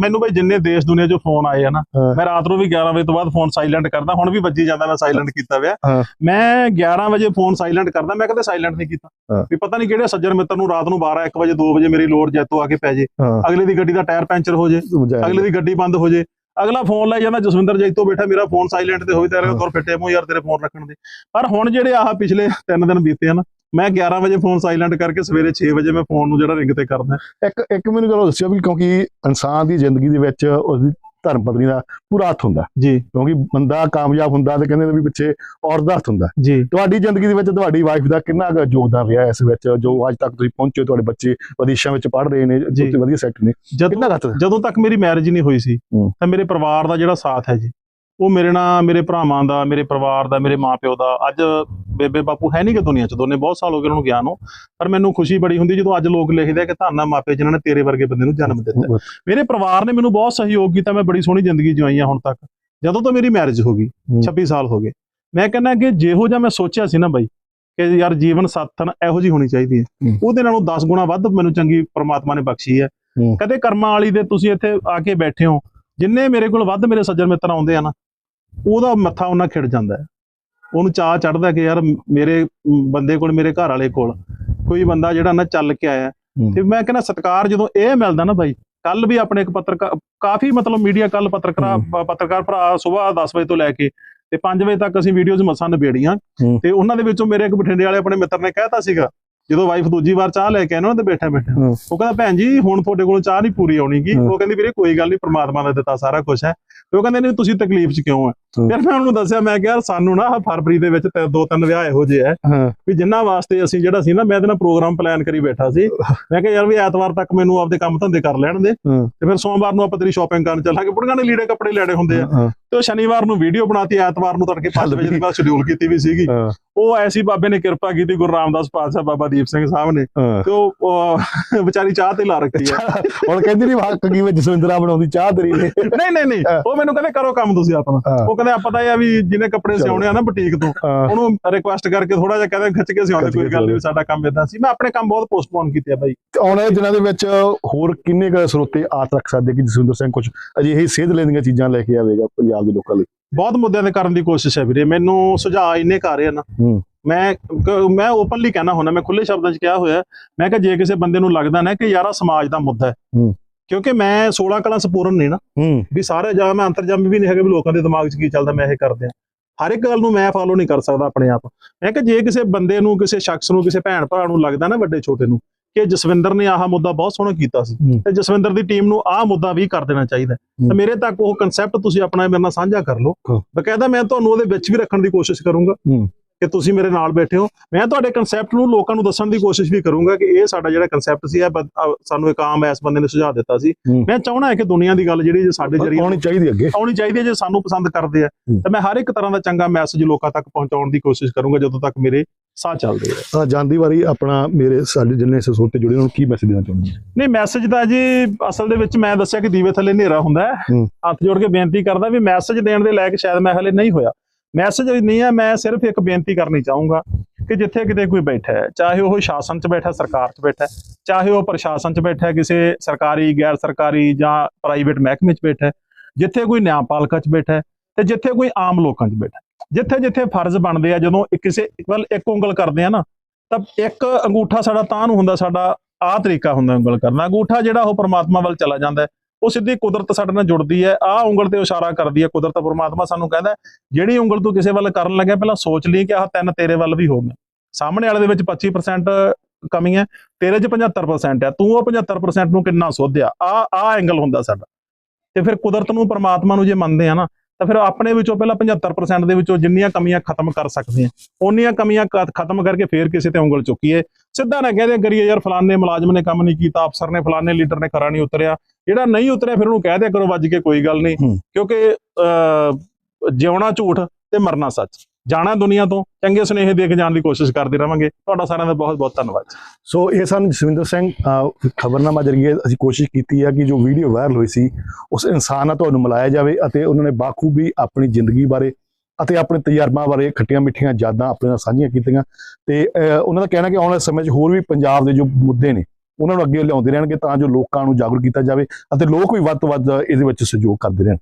ਮੈਨੂੰ ਬਈ ਜਿੰਨੇ ਦੇਸ਼ ਦੁਨੀਆ 'ਚੋਂ ਫੋਨ ਆਏ ਆ ਨਾ। ਮੈਂ ਰਾਤ ਨੂੰ ਵੀ 11 ਵਜੇ ਤੋਂ ਬਾਅਦ ਫੋਨ ਸਾਇਲੈਂਟ ਕਰਦਾ ਹੁਣ ਵੀ ਵੱਜੀ ਜਾਂਦਾ ਮੈਂ ਸਾਇਲੈਂਟ ਕੀਤਾ ਹੋਇਆ। ਮੈਂ 11 ਵਜੇ ਫੋਨ ਸਾਇਲੈਂਟ ਕਰਦਾ ਮੈਂ ਕਦੇ ਸਾਇਲੈਂਟ ਨਹੀਂ ਕੀਤਾ। ਵੀ ਪਤਾ ਨਹੀਂ ਕਿਹੜੇ ਸੱਜਣ ਮਿੱਤਰ ਨੂੰ ਰਾਤ ਨੂੰ 12 1 ਵਜੇ 2 ਵਜੇ ਮੇਰੀ ਲੋੜ ਜੈਤੋ ਆ ਕੇ ਪੈ ਜੇ। ਅਗਲੇ ਦੀ ਗੱਡੀ ਦਾ ਟਾਇਰ ਪੈਂਚਰ ਹੋ ਜੇ ਅਗਲੇ ਦੀ ਗੱਡੀ ਬੰਦ ਹੋ ਜੇ। ਅਗਲਾ ਫੋਨ ਲੈ ਜਾਂਦਾ ਜਸਵਿੰਦਰ ਜੈਤੋ ਬੈਠਾ ਮੇਰਾ ਫੋਨ ਸਾਇਲੈਂਟ ਤੇ ਹੋਈ ਤੇ ਹਾਂ। ਤੁਰ ਫਿੱਟੇ ਮੂੰਹ ਯਾਰ ਤੇਰੇ ਫੋਨ ਰੱਖਣ ਦੇ। ਪਰ ਹੁਣ ਜਿਹੜੇ ਆਹ ਪਿਛਲੇ 3 ਦਿਨ ਬੀਤੇ ਆ ਨਾ ਮੈਂ 11 ਵਜੇ ਫੋਨ ਸਾਇਲੈਂਟ ਕਰਕੇ ਸਵੇਰੇ 6 ਵਜੇ ਮੈਂ ਫੋਨ ਨੂੰ ਜਿਹੜਾ ਰਿੰਗ ਤੇ ਕਰਦਾ। ਇੱਕ ਇੱਕ ਮੈਨੂੰ ਗੱਲ ਦੱਸਿਓ ਵੀ ਕਿਉਂਕਿ ਇਨਸਾਨ ਦੀ ਜ਼ਿੰਦਗੀ ਦੇ ਵਿੱਚ ਉਸ ਦੀ ਧਰਮ ਪਤਨੀ ਦਾ ਪੂਰਾ ਹੱਥ ਹੁੰਦਾ। ਜੀ। ਕਿਉਂਕਿ ਬੰਦਾ ਕਾਮਯਾਬ ਹੁੰਦਾ ਤੇ ਕਹਿੰਦੇ ਨੇ ਵੀ ਪਿੱਛੇ ਔਰਤ ਦਾ ਹੱਥ ਹੁੰਦਾ। ਜੀ। ਤੁਹਾਡੀ ਜ਼ਿੰਦਗੀ ਦੇ ਵਿੱਚ ਤੁਹਾਡੀ ਵਾਈਫ ਦਾ ਕਿੰਨਾ ਕੁ ਯੋਗਦਾਨ ਰਿਹਾ ਇਸ ਵਿੱਚ? ਜੋ ਅੱਜ ਤੱਕ ਤੁਸੀਂ ਪਹੁੰਚੇ ਤੁਹਾਡੇ ਬੱਚੇ ਵਿਦੇਸ਼ਾਂ ਵਿੱਚ ਪੜ੍ਹ ਰਹੇ ਨੇ। ਉੱਥੇ ਵਧੀਆ ਸੈੱਟ ਨੇ। ਜਦੋਂ ਜਦੋਂ ਤੱਕ ਮੇਰੀ ਮੈਰਿਜ ਨਹੀਂ ਹੋਈ ਸੀ। ਤਾਂ ਮੇਰੇ ਪਰਿਵਾਰ ਦਾ ਜਿਹੜਾ ਸਾਥ ਹੈ ਜੀ। ਉਹ ਮੇਰੇ ਨਾਲ ਮੇਰੇ ਭਰਾਵਾਂ ਦਾ ਮੇਰੇ ਪਰਿਵਾਰ ਦਾ ਮੇਰੇ ਮਾਪਿਓ ਦਾ ਅੱਜ ਬੇਬੇ ਬਾਪੂ ਹੈ ਨਹੀਂ ਕਿ ਦੁਨੀਆ 'ਚ। ਦੋਨੇ ਬਹੁਤ ਸਾਲ ਹੋ ਗਏ ਉਹਨਾਂ ਨੂੰ ਗਿਆ ਨੂੰ। ਪਰ ਮੈਨੂੰ ਖੁਸ਼ੀ ਬੜੀ ਹੁੰਦੀ ਜਦੋਂ ਅੱਜ ਲੋਕ ਲਿਖਦੇ ਆ ਕਿ ਧੰਨਾ ਮਾਪੇ ਜਿਨ੍ਹਾਂ ਨੇ ਤੇਰੇ ਵਰਗੇ ਬੰਦੇ ਨੂੰ ਜਨਮ ਦਿੱਤਾ। ਮੇਰੇ ਪਰਿਵਾਰ ਨੇ ਮੈਨੂੰ ਬਹੁਤ ਸਹਿਯੋਗ ਕੀਤਾ ਮੈਂ ਬੜੀ ਸੋਹਣੀ ਜ਼ਿੰਦਗੀ ਜਿਉਈ ਆ ਹੁਣ ਤੱਕ। ਜਦੋਂ ਤੋਂ ਮੇਰੀ ਮੈਰਿਜ ਹੋ ਗਈ ਹੂੰ। 26 ਸਾਲ ਹੋ ਗਏ। ਮੈਂ ਕਹਿੰਦਾ ਕਿ ਜਿਹੋ ਜਿਹਾ ਮੈਂ ਸੋਚਿਆ ਸੀ ਨਾ ਬਾਈ ਕਿ ਯਾਰ ਜੀਵਨ ਸਾਥਣ ਇਹੋ ਜੀ ਹੋਣੀ ਚਾਹੀਦੀ ਹੈ। ਹੂੰ। ਉਹਦੇ ਨਾਲੋਂ 10 ਗੁਣਾ ਵੱਧ ਮੈਨੂੰ ਚੰਗੀ ਪ੍ਰਮਾਤਮਾ ਨੇ ਬਖਸ਼ੀ ਹੈ। ਹੂੰ। ਕਦੇ ਕਰਮਾਂ ਵਾਲੀ ਦੇ ਤੁਸੀਂ ਇੱਥੇ ਆ ਕੇ ਬੈਠੇ ਹੋ ਜਿੰਨੇ ਮੇਰੇ ਕੋਲ ਵੱਧ ਮੇਰੇ ਸੱਜਣ ਮਿੱਤਰ ਆਉਂਦੇ ਆ ਨਾ ਉਹਦਾ ਮੱਥਾ ਉਹਨਾਂ ਖਿੜ ਜਾਂਦਾ ਹੈ ਉਹਨੂੰ ਚਾਹ ਚੜਦਾ ਕਿ ਯਾਰ ਮੇਰੇ ਬੰਦੇ ਕੋਲ ਮੇਰੇ ਘਰ ਵਾਲੇ ਕੋਲ ਕੋਈ ਬੰਦਾ ਜਿਹੜਾ ਨਾ ਚੱਲ ਕੇ ਆਇਆ। ਤੇ ਮੈਂ ਕਹਿੰਦਾ ਸਤਿਕਾਰ ਜਦੋਂ ਇਹ ਮਿਲਦਾ ਨਾ ਬਾਈ ਕੱਲ ਵੀ ਆਪਣੇ ਇੱਕ ਪੱਤਰਕਾਰ ਕਾਫੀ ਮਤਲਬ ਮੀਡੀਆ ਕੱਲ ਪੱਤਰਕਾਰ ਪੱਤਰਕਾਰ ਭਰਾ ਸਵੇਰ 10 ਵਜੇ ਤੋਂ ਲੈ ਕੇ ਤੇ 5 ਵਜੇ ਤੱਕ ਅਸੀਂ ਵੀਡੀਓਜ਼ ਮਸਾਂ ਨਿਬੇੜੀਆਂ। ਤੇ ਉਹਨਾਂ ਦੇ ਵਿੱਚੋਂ ਮੇਰੇ ਇੱਕ ਬਠਿੰਡੇ ਵਾਲੇ ਆਪਣੇ ਮਿੱਤਰ ਨੇ ਕਹਿਤਾ ਸੀਗਾ ਜਦੋਂ ਵਾਈਫ ਦੂਜੀ ਵਾਰ ਚਾਹ ਲੈ ਕੇ ਆਏ ਨਾ ਉਹਨਾਂ ਤੇ ਬੈਠਾ ਬੈਠਾ। ਉਹ ਕਹਿੰਦਾ ਭੈਣ ਜੀ ਹੁਣ ਤੁਹਾਡੇ ਕੋਲੋਂ ਚਾਹ ਨਹੀਂ ਪੂਰੀ ਆਉਣੀਗੀ। ਉਹ ਕਹਿੰਦੀ ਵੀਰੇ ਕੋਈ ਗੱਲ ਨਹੀਂ ਪ੍ਰਮਾਤਮਾ ਦਾ ਦਿੱਤਾ ਸਾਰਾ ਕੁਝ ਹੈ ਤੇ ਉਹ ਕਹਿੰਦੇ ਨਹੀਂ ਤੁਸੀਂ ਤਕਲੀਫ 'ਚ ਕਿਉਂ ਆ। ਫਿਰ ਮੈਂ ਉਹਨੂੰ ਦੱਸਿਆ ਮੈਂ ਕਿਹਾ ਯਾਰ ਸਾਨੂੰ ਨਾ ਫਰਵਰੀ ਦੇ ਵਿੱਚ ਤੇ ਦੋ ਤਿੰਨ ਵਿਆਹ ਇਹੋ ਜਿਹੇ ਆ ਹਾਂ। ਵੀ ਜਿੰਨਾ ਵਾਸਤੇ ਅਸੀਂ ਜਿਹੜਾ ਸੀ ਨਾ ਮੈਂ ਇਹਦੇ ਨਾਲ ਪ੍ਰੋਗਰਾਮ ਪਲਾਨ ਕਰੀ ਬੈਠਾ ਸੀ। ਮੈਂ ਕਿਹਾ ਯਾਰ ਵੀ ਐਤਵਾਰ ਤੱਕ ਮੈਨੂੰ ਆਪਦੇ ਕੰਮ ਧੰਦੇ ਕਰ ਲੈਣ ਦੇ। ਤੇ ਫਿਰ ਸੋਮਵਾਰ ਨੂੰ ਆਪਾਂ ਤੇਰੀ ਸ਼ਾਪਿੰਗ ਕਰਨ ਚੱਲਾਂਗੇ। ਬੁੜੀਆਂ ਨੇ ਲੀੜੇ ਕੱਪੜੇ ਲੈਣੇ ਹੁੰਦੇ ਆ। ਤੇ ਉਹ ਸ਼ਨੀਵਾਰ ਨੂੰ ਵੀਡੀਓ ਬਣਾਤੀ ਐਤਵਾਰ ਨੂੰ ਤੜਕੇ 5 ਵਜੇ ਦੀ ਬਾਅਦ ਸ਼ਡਿਊਲ ਕੀਤੀ ਵੀ ਸੀਗੀ। ਹਾਂ, ਉਹ ਐਸੀ ਬਾਬੇ ਨੇ ਕਿਰਪਾ ਕੀਤੀ ਗੁਰੂ ਰਾਮਦਾਸ ਪਾਤਸ਼ਾਹ ਬਾਬਾ ਦੀਪ ਸਿੰਘ ਸਾਹਿਬ ਨੇ। ਹਾਂ। ਤੇ ਉਹ ਵਿਚਾਰੀ ਚਾਹ ਤੇ ਲਾ ਰੱਖੀ ਆ ਹੁਣ ਕਹਿੰਦੀ ਨਹੀਂ ਹੱਕ ਕੀ ਵਿੱਚ ਜਸਵਿੰਦਰਾ ਬਣਾਉਂਦੀ ਚਾਹ ਤੇਰੀ ਨਹੀਂ ਨਹੀਂ ਨਹੀਂ। ਹਾਂ। ਉਹ ਮੈਨੂੰ ਕਹਿੰਦੇ ਕਰੋ ਕੰਮ ਤੁਸੀਂ ਆਪਣਾ। ਹਾਂ। ਉਹ ਕਹਿੰਦੇ ਆਪਾਂ ਤਾਂ ਇਹ ਆ ਵੀ ਜਿਹਨੇ ਕੱਪੜੇ। ਸਿਉਣੇ ਆ ਨਾ ਬੁਟੀਕ ਤੋਂ ਹਾਂ, ਉਹਨੂੰ ਰਿਕੁਐਸਟ ਕਰਕੇ ਥੋੜਾ ਜਿਹਾ ਕਹਿੰਦੇ ਖਿੱਚ ਕੇ ਸਿਉਣੇ ਕੋਈ ਗੱਲ ਨਹੀਂ। ਸਾਡਾ ਕੰਮ ਇਦਾਂ ਸੀ। ਮੈਂ ਆਪਣੇ ਕੰਮ ਬਹੁਤ ਪੋਸਟਪੋਨ ਕੀਤੇ ਆ ਬਾਈ। ਆਉਣ ਵਾਲੇ ਦਿਨਾਂ ਦੇ ਵਿੱਚ ਹੋਰ ਕਿੰਨੇ ਕੁ ਸਰੋਤੇ ਆਸ ਰੱਖ ਸਕਦੇ ਕਿ ਜਸਵਿੰਦਰ ਸਿੰਘ ਕੁਝ ਅਜਿਹੀ ਸੇਧ ਲੈਂਦੀਆਂ ਚੀਜ਼ਾਂ ਲੈ ਕੇ ਆਵੇਗਾ ਪੰਜਾਬ ਦੇ ਲੋਕਾਂ ਲਈ। ਬਹੁਤ ਮੁੱਦਿਆਂ ਤੇ ਕਰਨ ਦੀ ਕੋਸ਼ਿਸ਼ ਹੈ ਵੀਰੇ। ਮੈਨੂੰ ਸੁਝਾਅ ਇੰਨੇ ਕਰ ਰਹੇ ਨਾ। ਮੈਂ ਮੈਂ ਓਪਨਲੀ ਕਹਿਣਾ ਹੁੰਦਾ ਮੈਂ ਖੁੱਲੇ ਸ਼ਬਦਾਂ 'ਚ ਕਿਹਾ ਹੋਇਆ ਮੈਂ ਕਿ ਜੇ ਕਿਸੇ ਬੰਦੇ ਨੂੰ ਲੱਗਦਾ ਨਾ ਕਿ ਯਾਰਾ ਸਮਾਜ ਦਾ ਮੁੱਦਾ ਹੈ। ਕਿਉਂਕਿ ਮੈਂ 16 ਕਲਾ ਸੰਪੂਰਨ ਨਹੀਂ ਨਾ। ਵੀ ਸਾਰੇ ਜਾਂ ਮੈਂ ਅੰਤਰਜਾਮੀ ਵੀ ਨਹੀਂ ਹੈਗਾ ਵੀ ਲੋਕਾਂ ਦੇ ਦਿਮਾਗ 'ਚ ਕੀ ਚੱਲਦਾ ਮੈਂ ਇਹ ਕਰਦੇ ਆ। ਹਰ ਇੱਕ ਗੱਲ ਨੂੰ ਮੈਂ ਫਾਲੋ ਨਹੀਂ ਕਰ ਸਕਦਾ ਆਪਣੇ ਆਪ। ਮੈਂ ਕਿ ਜੇ ਕਿਸੇ ਬੰਦੇ ਨੂੰ ਕਿਸੇ ਸ਼ਖਸ ਨੂੰ ਕਿਸੇ ਭੈਣ ਭਰਾ ਨੂੰ ਲੱਗਦਾ ਨਾ ਵੱਡੇ ਛੋਟੇ ਨੂੰ ਕਿ ਜਸਵਿੰਦਰ ਨੇ ਆਹ ਮੁੱਦਾ ਬਹੁਤ ਸੋਹਣਾ ਕੀਤਾ ਸੀ। ਤੇ ਜਸਵਿੰਦਰ ਦੀ ਟੀਮ ਨੂੰ ਆਹ ਮੁੱਦਾ ਵੀ ਕਰ ਦੇਣਾ ਚਾਹੀਦਾ। ਤੇ ਮੇਰੇ ਤੱਕ ਉਹ ਕਨਸੈਪਟ ਤੁਸੀਂ ਆਪਣਾ ਮੇਰੇ ਨਾਲ ਸਾਂਝਾ ਕਰ ਲਓ। ਬਕਾਇਦਾ ਮੈਂ ਤੁਹਾਨੂੰ ਉਹਦੇ ਵਿੱਚ ਵੀ ਰੱਖਣ ਦੀ ਕੋਸ਼ਿਸ਼ ਕਰੂੰਗਾ। ਕਿ ਤੁਸੀਂ ਮੇਰੇ ਨਾਲ ਬੈਠੇ ਹੋ ਮੈਂ ਤੁਹਾਡੇ ਕਨਸੈਪਟ ਨੂੰ ਲੋਕਾਂ ਨੂੰ ਦੱਸਣ ਦੀ ਕੋਸ਼ਿਸ਼ ਵੀ ਕਰੂੰਗਾ ਕਿ ਇਹ ਸਾਡਾ ਜਿਹੜਾ ਕਨਸੈਪਟ ਸੀ ਸਾਨੂੰ ਇੱਕ ਆਮ ਐਸ ਬੰਦੇ ਨੇ ਸੁਝਾਅ ਦਿੱਤਾ ਸੀ। ਮੈਂ ਚਾਹਣਾ ਹੈ ਕਿ ਦੁਨੀਆ ਦੀ ਗੱਲ ਜਿਹੜੀ ਸਾਡੇ ਜਰੀਏ ਆਉਣੀ ਚਾਹੀਦੀ ਅੱਗੇ ਆਉਣੀ ਚਾਹੀਦੀ ਹੈ ਜੇ ਸਾਨੂੰ ਪਸੰਦ ਕਰਦੇ ਆ। ਤਾਂ ਮੈਂ ਹਰ ਇੱਕ ਤਰ੍ਹਾਂ ਦਾ ਚੰਗਾ ਮੈਸੇਜ ਲੋਕਾਂ ਤੱਕ ਪਹੁੰਚਾਉਣ ਦੀ ਕੋਸ਼ਿਸ਼ ਕਰੂੰਗਾ ਜਦੋਂ ਤੱਕ ਮੇਰੇ ਸਾਹ ਚੱਲਦੇ ਆ ਤਾਂ ਜਾਂਦੀ ਵਾਰੀ ਆਪਣਾ ਮੇਰੇ ਸਾਡੇ ਜਿੰਨੇ ਸਰੋਤੇ ਜੁੜੇ ਉਹਨਾਂ ਨੂੰ ਕੀ ਮੈਸੇਜ ਦੇਣਾ ਚਾਹੁੰਦੇ ਹੋ ਨਹੀਂ ਮੈਸੇਜ ਤਾਂ ਜੀ ਅਸਲ ਦੇ ਵਿੱਚ ਮੈਂ ਦੱਸਿਆ ਕਿ ਦੀਵੇ ਥੱਲੇ ਹਨੇਰਾ ਹੁੰਦਾ ਹੈ। ਹੱਥ ਜੋੜ ਕੇ ਬੇਨਤੀ ਕਰਦਾ ਵੀ ਮੈਸੇਜ ਦੇਣ ਦੇ ਲਾਇਕ ਸ਼ਾਇਦ ਮੈਂ ਹਲੇ ਨਹੀਂ ਹੋਇਆ ਮੈਸੇਜ ਨਹੀਂ ਹੈ ਮੈਂ ਸਿਰਫ ਇੱਕ ਬੇਨਤੀ ਕਰਨੀ ਚਾਹੂੰਗਾ ਕਿ ਜਿੱਥੇ ਕਿਤੇ ਕੋਈ ਬੈਠਾ ਹੈ ਚਾਹੇ ਉਹ ਸ਼ਾਸਨ 'ਚ ਬੈਠਾ ਸਰਕਾਰ 'ਚ ਬੈਠਾ ਹੈ, ਚਾਹੇ ਉਹ ਪ੍ਰਸ਼ਾਸਨ 'ਚ ਬੈਠਾ ਹੈ, ਕਿਸੇ ਸਰਕਾਰੀ ਗੈਰ ਸਰਕਾਰੀ ਜਾਂ ਪ੍ਰਾਈਵੇਟ ਮਹਿਕਮੇ 'ਚ ਬੈਠਾ ਹੈ, ਜਿੱਥੇ ਕੋਈ ਨਿਆਂਪਾਲਕਾ 'ਚ ਬੈਠਾ ਹੈ, ਤੇ ਜਿੱਥੇ ਕੋਈ ਆਮ ਲੋਕਾਂ 'ਚ ਬੈਠਾ। ਜਿੱਥੇ ਜਿੱਥੇ ਫਰਜ਼ ਬਣਦੇ ਆ, ਜਦੋਂ ਕਿਸੇ, ਵੱਲ ਇੱਕ ਉਂਗਲ ਕਰਦੇ ਆ ਨਾ, ਤਾਂ ਇੱਕ ਅੰਗੂਠਾ ਸਾਡਾ ਤਾਂ ਨੂੰ ਹੁੰਦਾ, ਸਾਡਾ ਆਹ ਤਰੀਕਾ ਹੁੰਦਾ ਉਂਗਲ ਕਰਨਾ ਅੰਗੂਠਾ ਜਿਹੜਾ ਉਹ ਪ੍ਰਮਾਤਮਾ ਵੱਲ ਚਲਾ ਜਾਂਦਾ ਉਹ ਸਿੱਧੀ ਕੁਦਰਤ ਸਾਡੇ ਨਾਲ ਜੁੜਦੀ ਹੈ। ਆਹ ਉਂਗਲ ਤੇ ਇਸ਼ਾਰਾ ਕਰਦੀ ਹੈ। ਕੁਦਰਤ ਪਰਮਾਤਮਾ ਸਾਨੂੰ ਕਹਿੰਦਾ ਜਿਹੜੀ ਉਂਗਲ ਤੂੰ ਕਿਸੇ ਵੱਲ ਕਰਨ ਲੱਗਿਆ, ਪਹਿਲਾਂ ਸੋਚ ਲਈ ਕਿ ਆਹ ਤਿੰਨ ਤੇਰੇ ਵੱਲ ਵੀ ਹੋ ਗਏ। ਸਾਹਮਣੇ ਵਾਲੇ ਦੇ ਵਿੱਚ 25% ਕਮੀ ਹੈ, ਤੇਰੇ 'ਚ 75% ਹੈ। ਤੂੰ ਉਹ 75% ਨੂੰ ਕਿੰਨਾ ਸੋਧਿਆ? ਆ ਆ ਐਂਗਲ ਹੁੰਦਾ ਸਾਡਾ। ਤੇ ਫਿਰ ਕੁਦਰਤ ਨੂੰ, ਪ੍ਰਮਾਤਮਾ ਨੂੰ ਜੇ ਮੰਨਦੇ ਆ ਨਾ ਤਾਂ ਫਿਰ ਆਪਣੇ ਵਿੱਚੋਂ ਪਹਿਲਾਂ 75% ਦੇ ਵਿੱਚੋਂ ਜਿੰਨੀਆਂ ਕਮੀਆਂ ਖਤਮ ਕਰ ਸਕਦੇ ਆ ਉਹਨੀਆਂ ਕਮੀਆਂ ਖਤਮ ਕਰਕੇ ਫੇਰ ਕਿਸੇ ਤੇ ਉਂਗਲ ਚੁੱਕੀ ਹੈ ਸਿੱਧਾ ਨਾ ਕਹਦੇ ਕਰੀਏ ਯਾਰ ਫਲਾਣੇ ਮੁਲਾਜ਼ਮ ਨੇ ਕੰਮ ਨਹੀਂ ਕੀਤਾ ਅਫਸਰ ਨੇ ਫਲਾਣੇ ਲੀਡਰ ਨੇ ਖਰਾ ਨਹੀਂ ਉਤਰਿਆ। ਜਿਹੜਾ ਨਹੀਂ ਉਤਰਿਆ ਫਿਰ ਉਹਨੂੰ ਕਹਿ ਦਿਆ ਕਰੋ ਵੱਜ ਕੇ ਕੋਈ ਗੱਲ ਨਹੀਂ। ਕਿਉਂਕਿ ਜਿਉਣਾ ਝੂਠ ਤੇ ਮਰਨਾ ਸੱਚ। ਜਾਣਾ ਦੁਨੀਆ ਤੋਂ, ਚੰਗੇ ਸੁਨੇਹੇ ਦੇ ਕੇ ਜਾਣ ਦੀ ਕੋਸ਼ਿਸ਼ ਕਰਦੇ ਰਵਾਂਗੇ। ਤੁਹਾਡਾ ਸਾਰਿਆਂ ਦਾ ਬਹੁਤ ਬਹੁਤ ਧੰਨਵਾਦ। ਸੋ ਇਹ ਸਨ ਜਸਵਿੰਦਰ ਸਿੰਘ ਖਬਰਨਾਮਾ ਜਰੀਏ ਅਸੀਂ ਕੋਸ਼ਿਸ਼ ਕੀਤੀ ਹੈ ਕਿ ਜੋ ਵੀਡੀਓ ਵਾਇਰਲ ਹੋਈ ਸੀ, ਉਸ ਇਨਸਾਨ ਨਾਲ ਤੁਹਾਨੂੰ ਮਿਲਾਇਆ ਜਾਵੇ ਅਤੇ ਉਹਨਾਂ ਨੇ ਬਾਖੂਬੀ ਆਪਣੀ ਜ਼ਿੰਦਗੀ ਬਾਰੇ ਅਤੇ ਆਪਣੇ ਤਜਰਬਾ ਬਾਰੇ ਖੱਟੀਆਂ ਮਿੱਠੀਆਂ ਯਾਦਾਂ ਆਪਣੇ ਨਾਲ ਸਾਂਝੀਆਂ ਕੀਤੀਆਂ। ਤੇ ਉਹਨਾਂ ਦਾ ਕਹਿਣਾ ਕਿ ਆਉਣ ਵਾਲੇ ਸਮੇਂ 'ਚ ਹੋਰ ਵੀ ਪੰਜਾਬ ਦੇ ਜੋ ਮੁੱਦੇ ਨੇ, ਉਹਨਾਂ ਨੂੰ ਅੱਗੇ ਲਿਆਉਂਦੇ ਰਹਿਣਗੇ ਤਾਂ ਜੋ ਲੋਕਾਂ ਨੂੰ ਜਾਗਰੂਕ ਕੀਤਾ ਜਾਵੇ ਅਤੇ ਲੋਕ ਵੀ ਵੱਧ ਤੋਂ ਵੱਧ ਇਹਦੇ ਵਿੱਚ ਸਹਿਯੋਗ ਕਰਦੇ ਰਹਿਣ।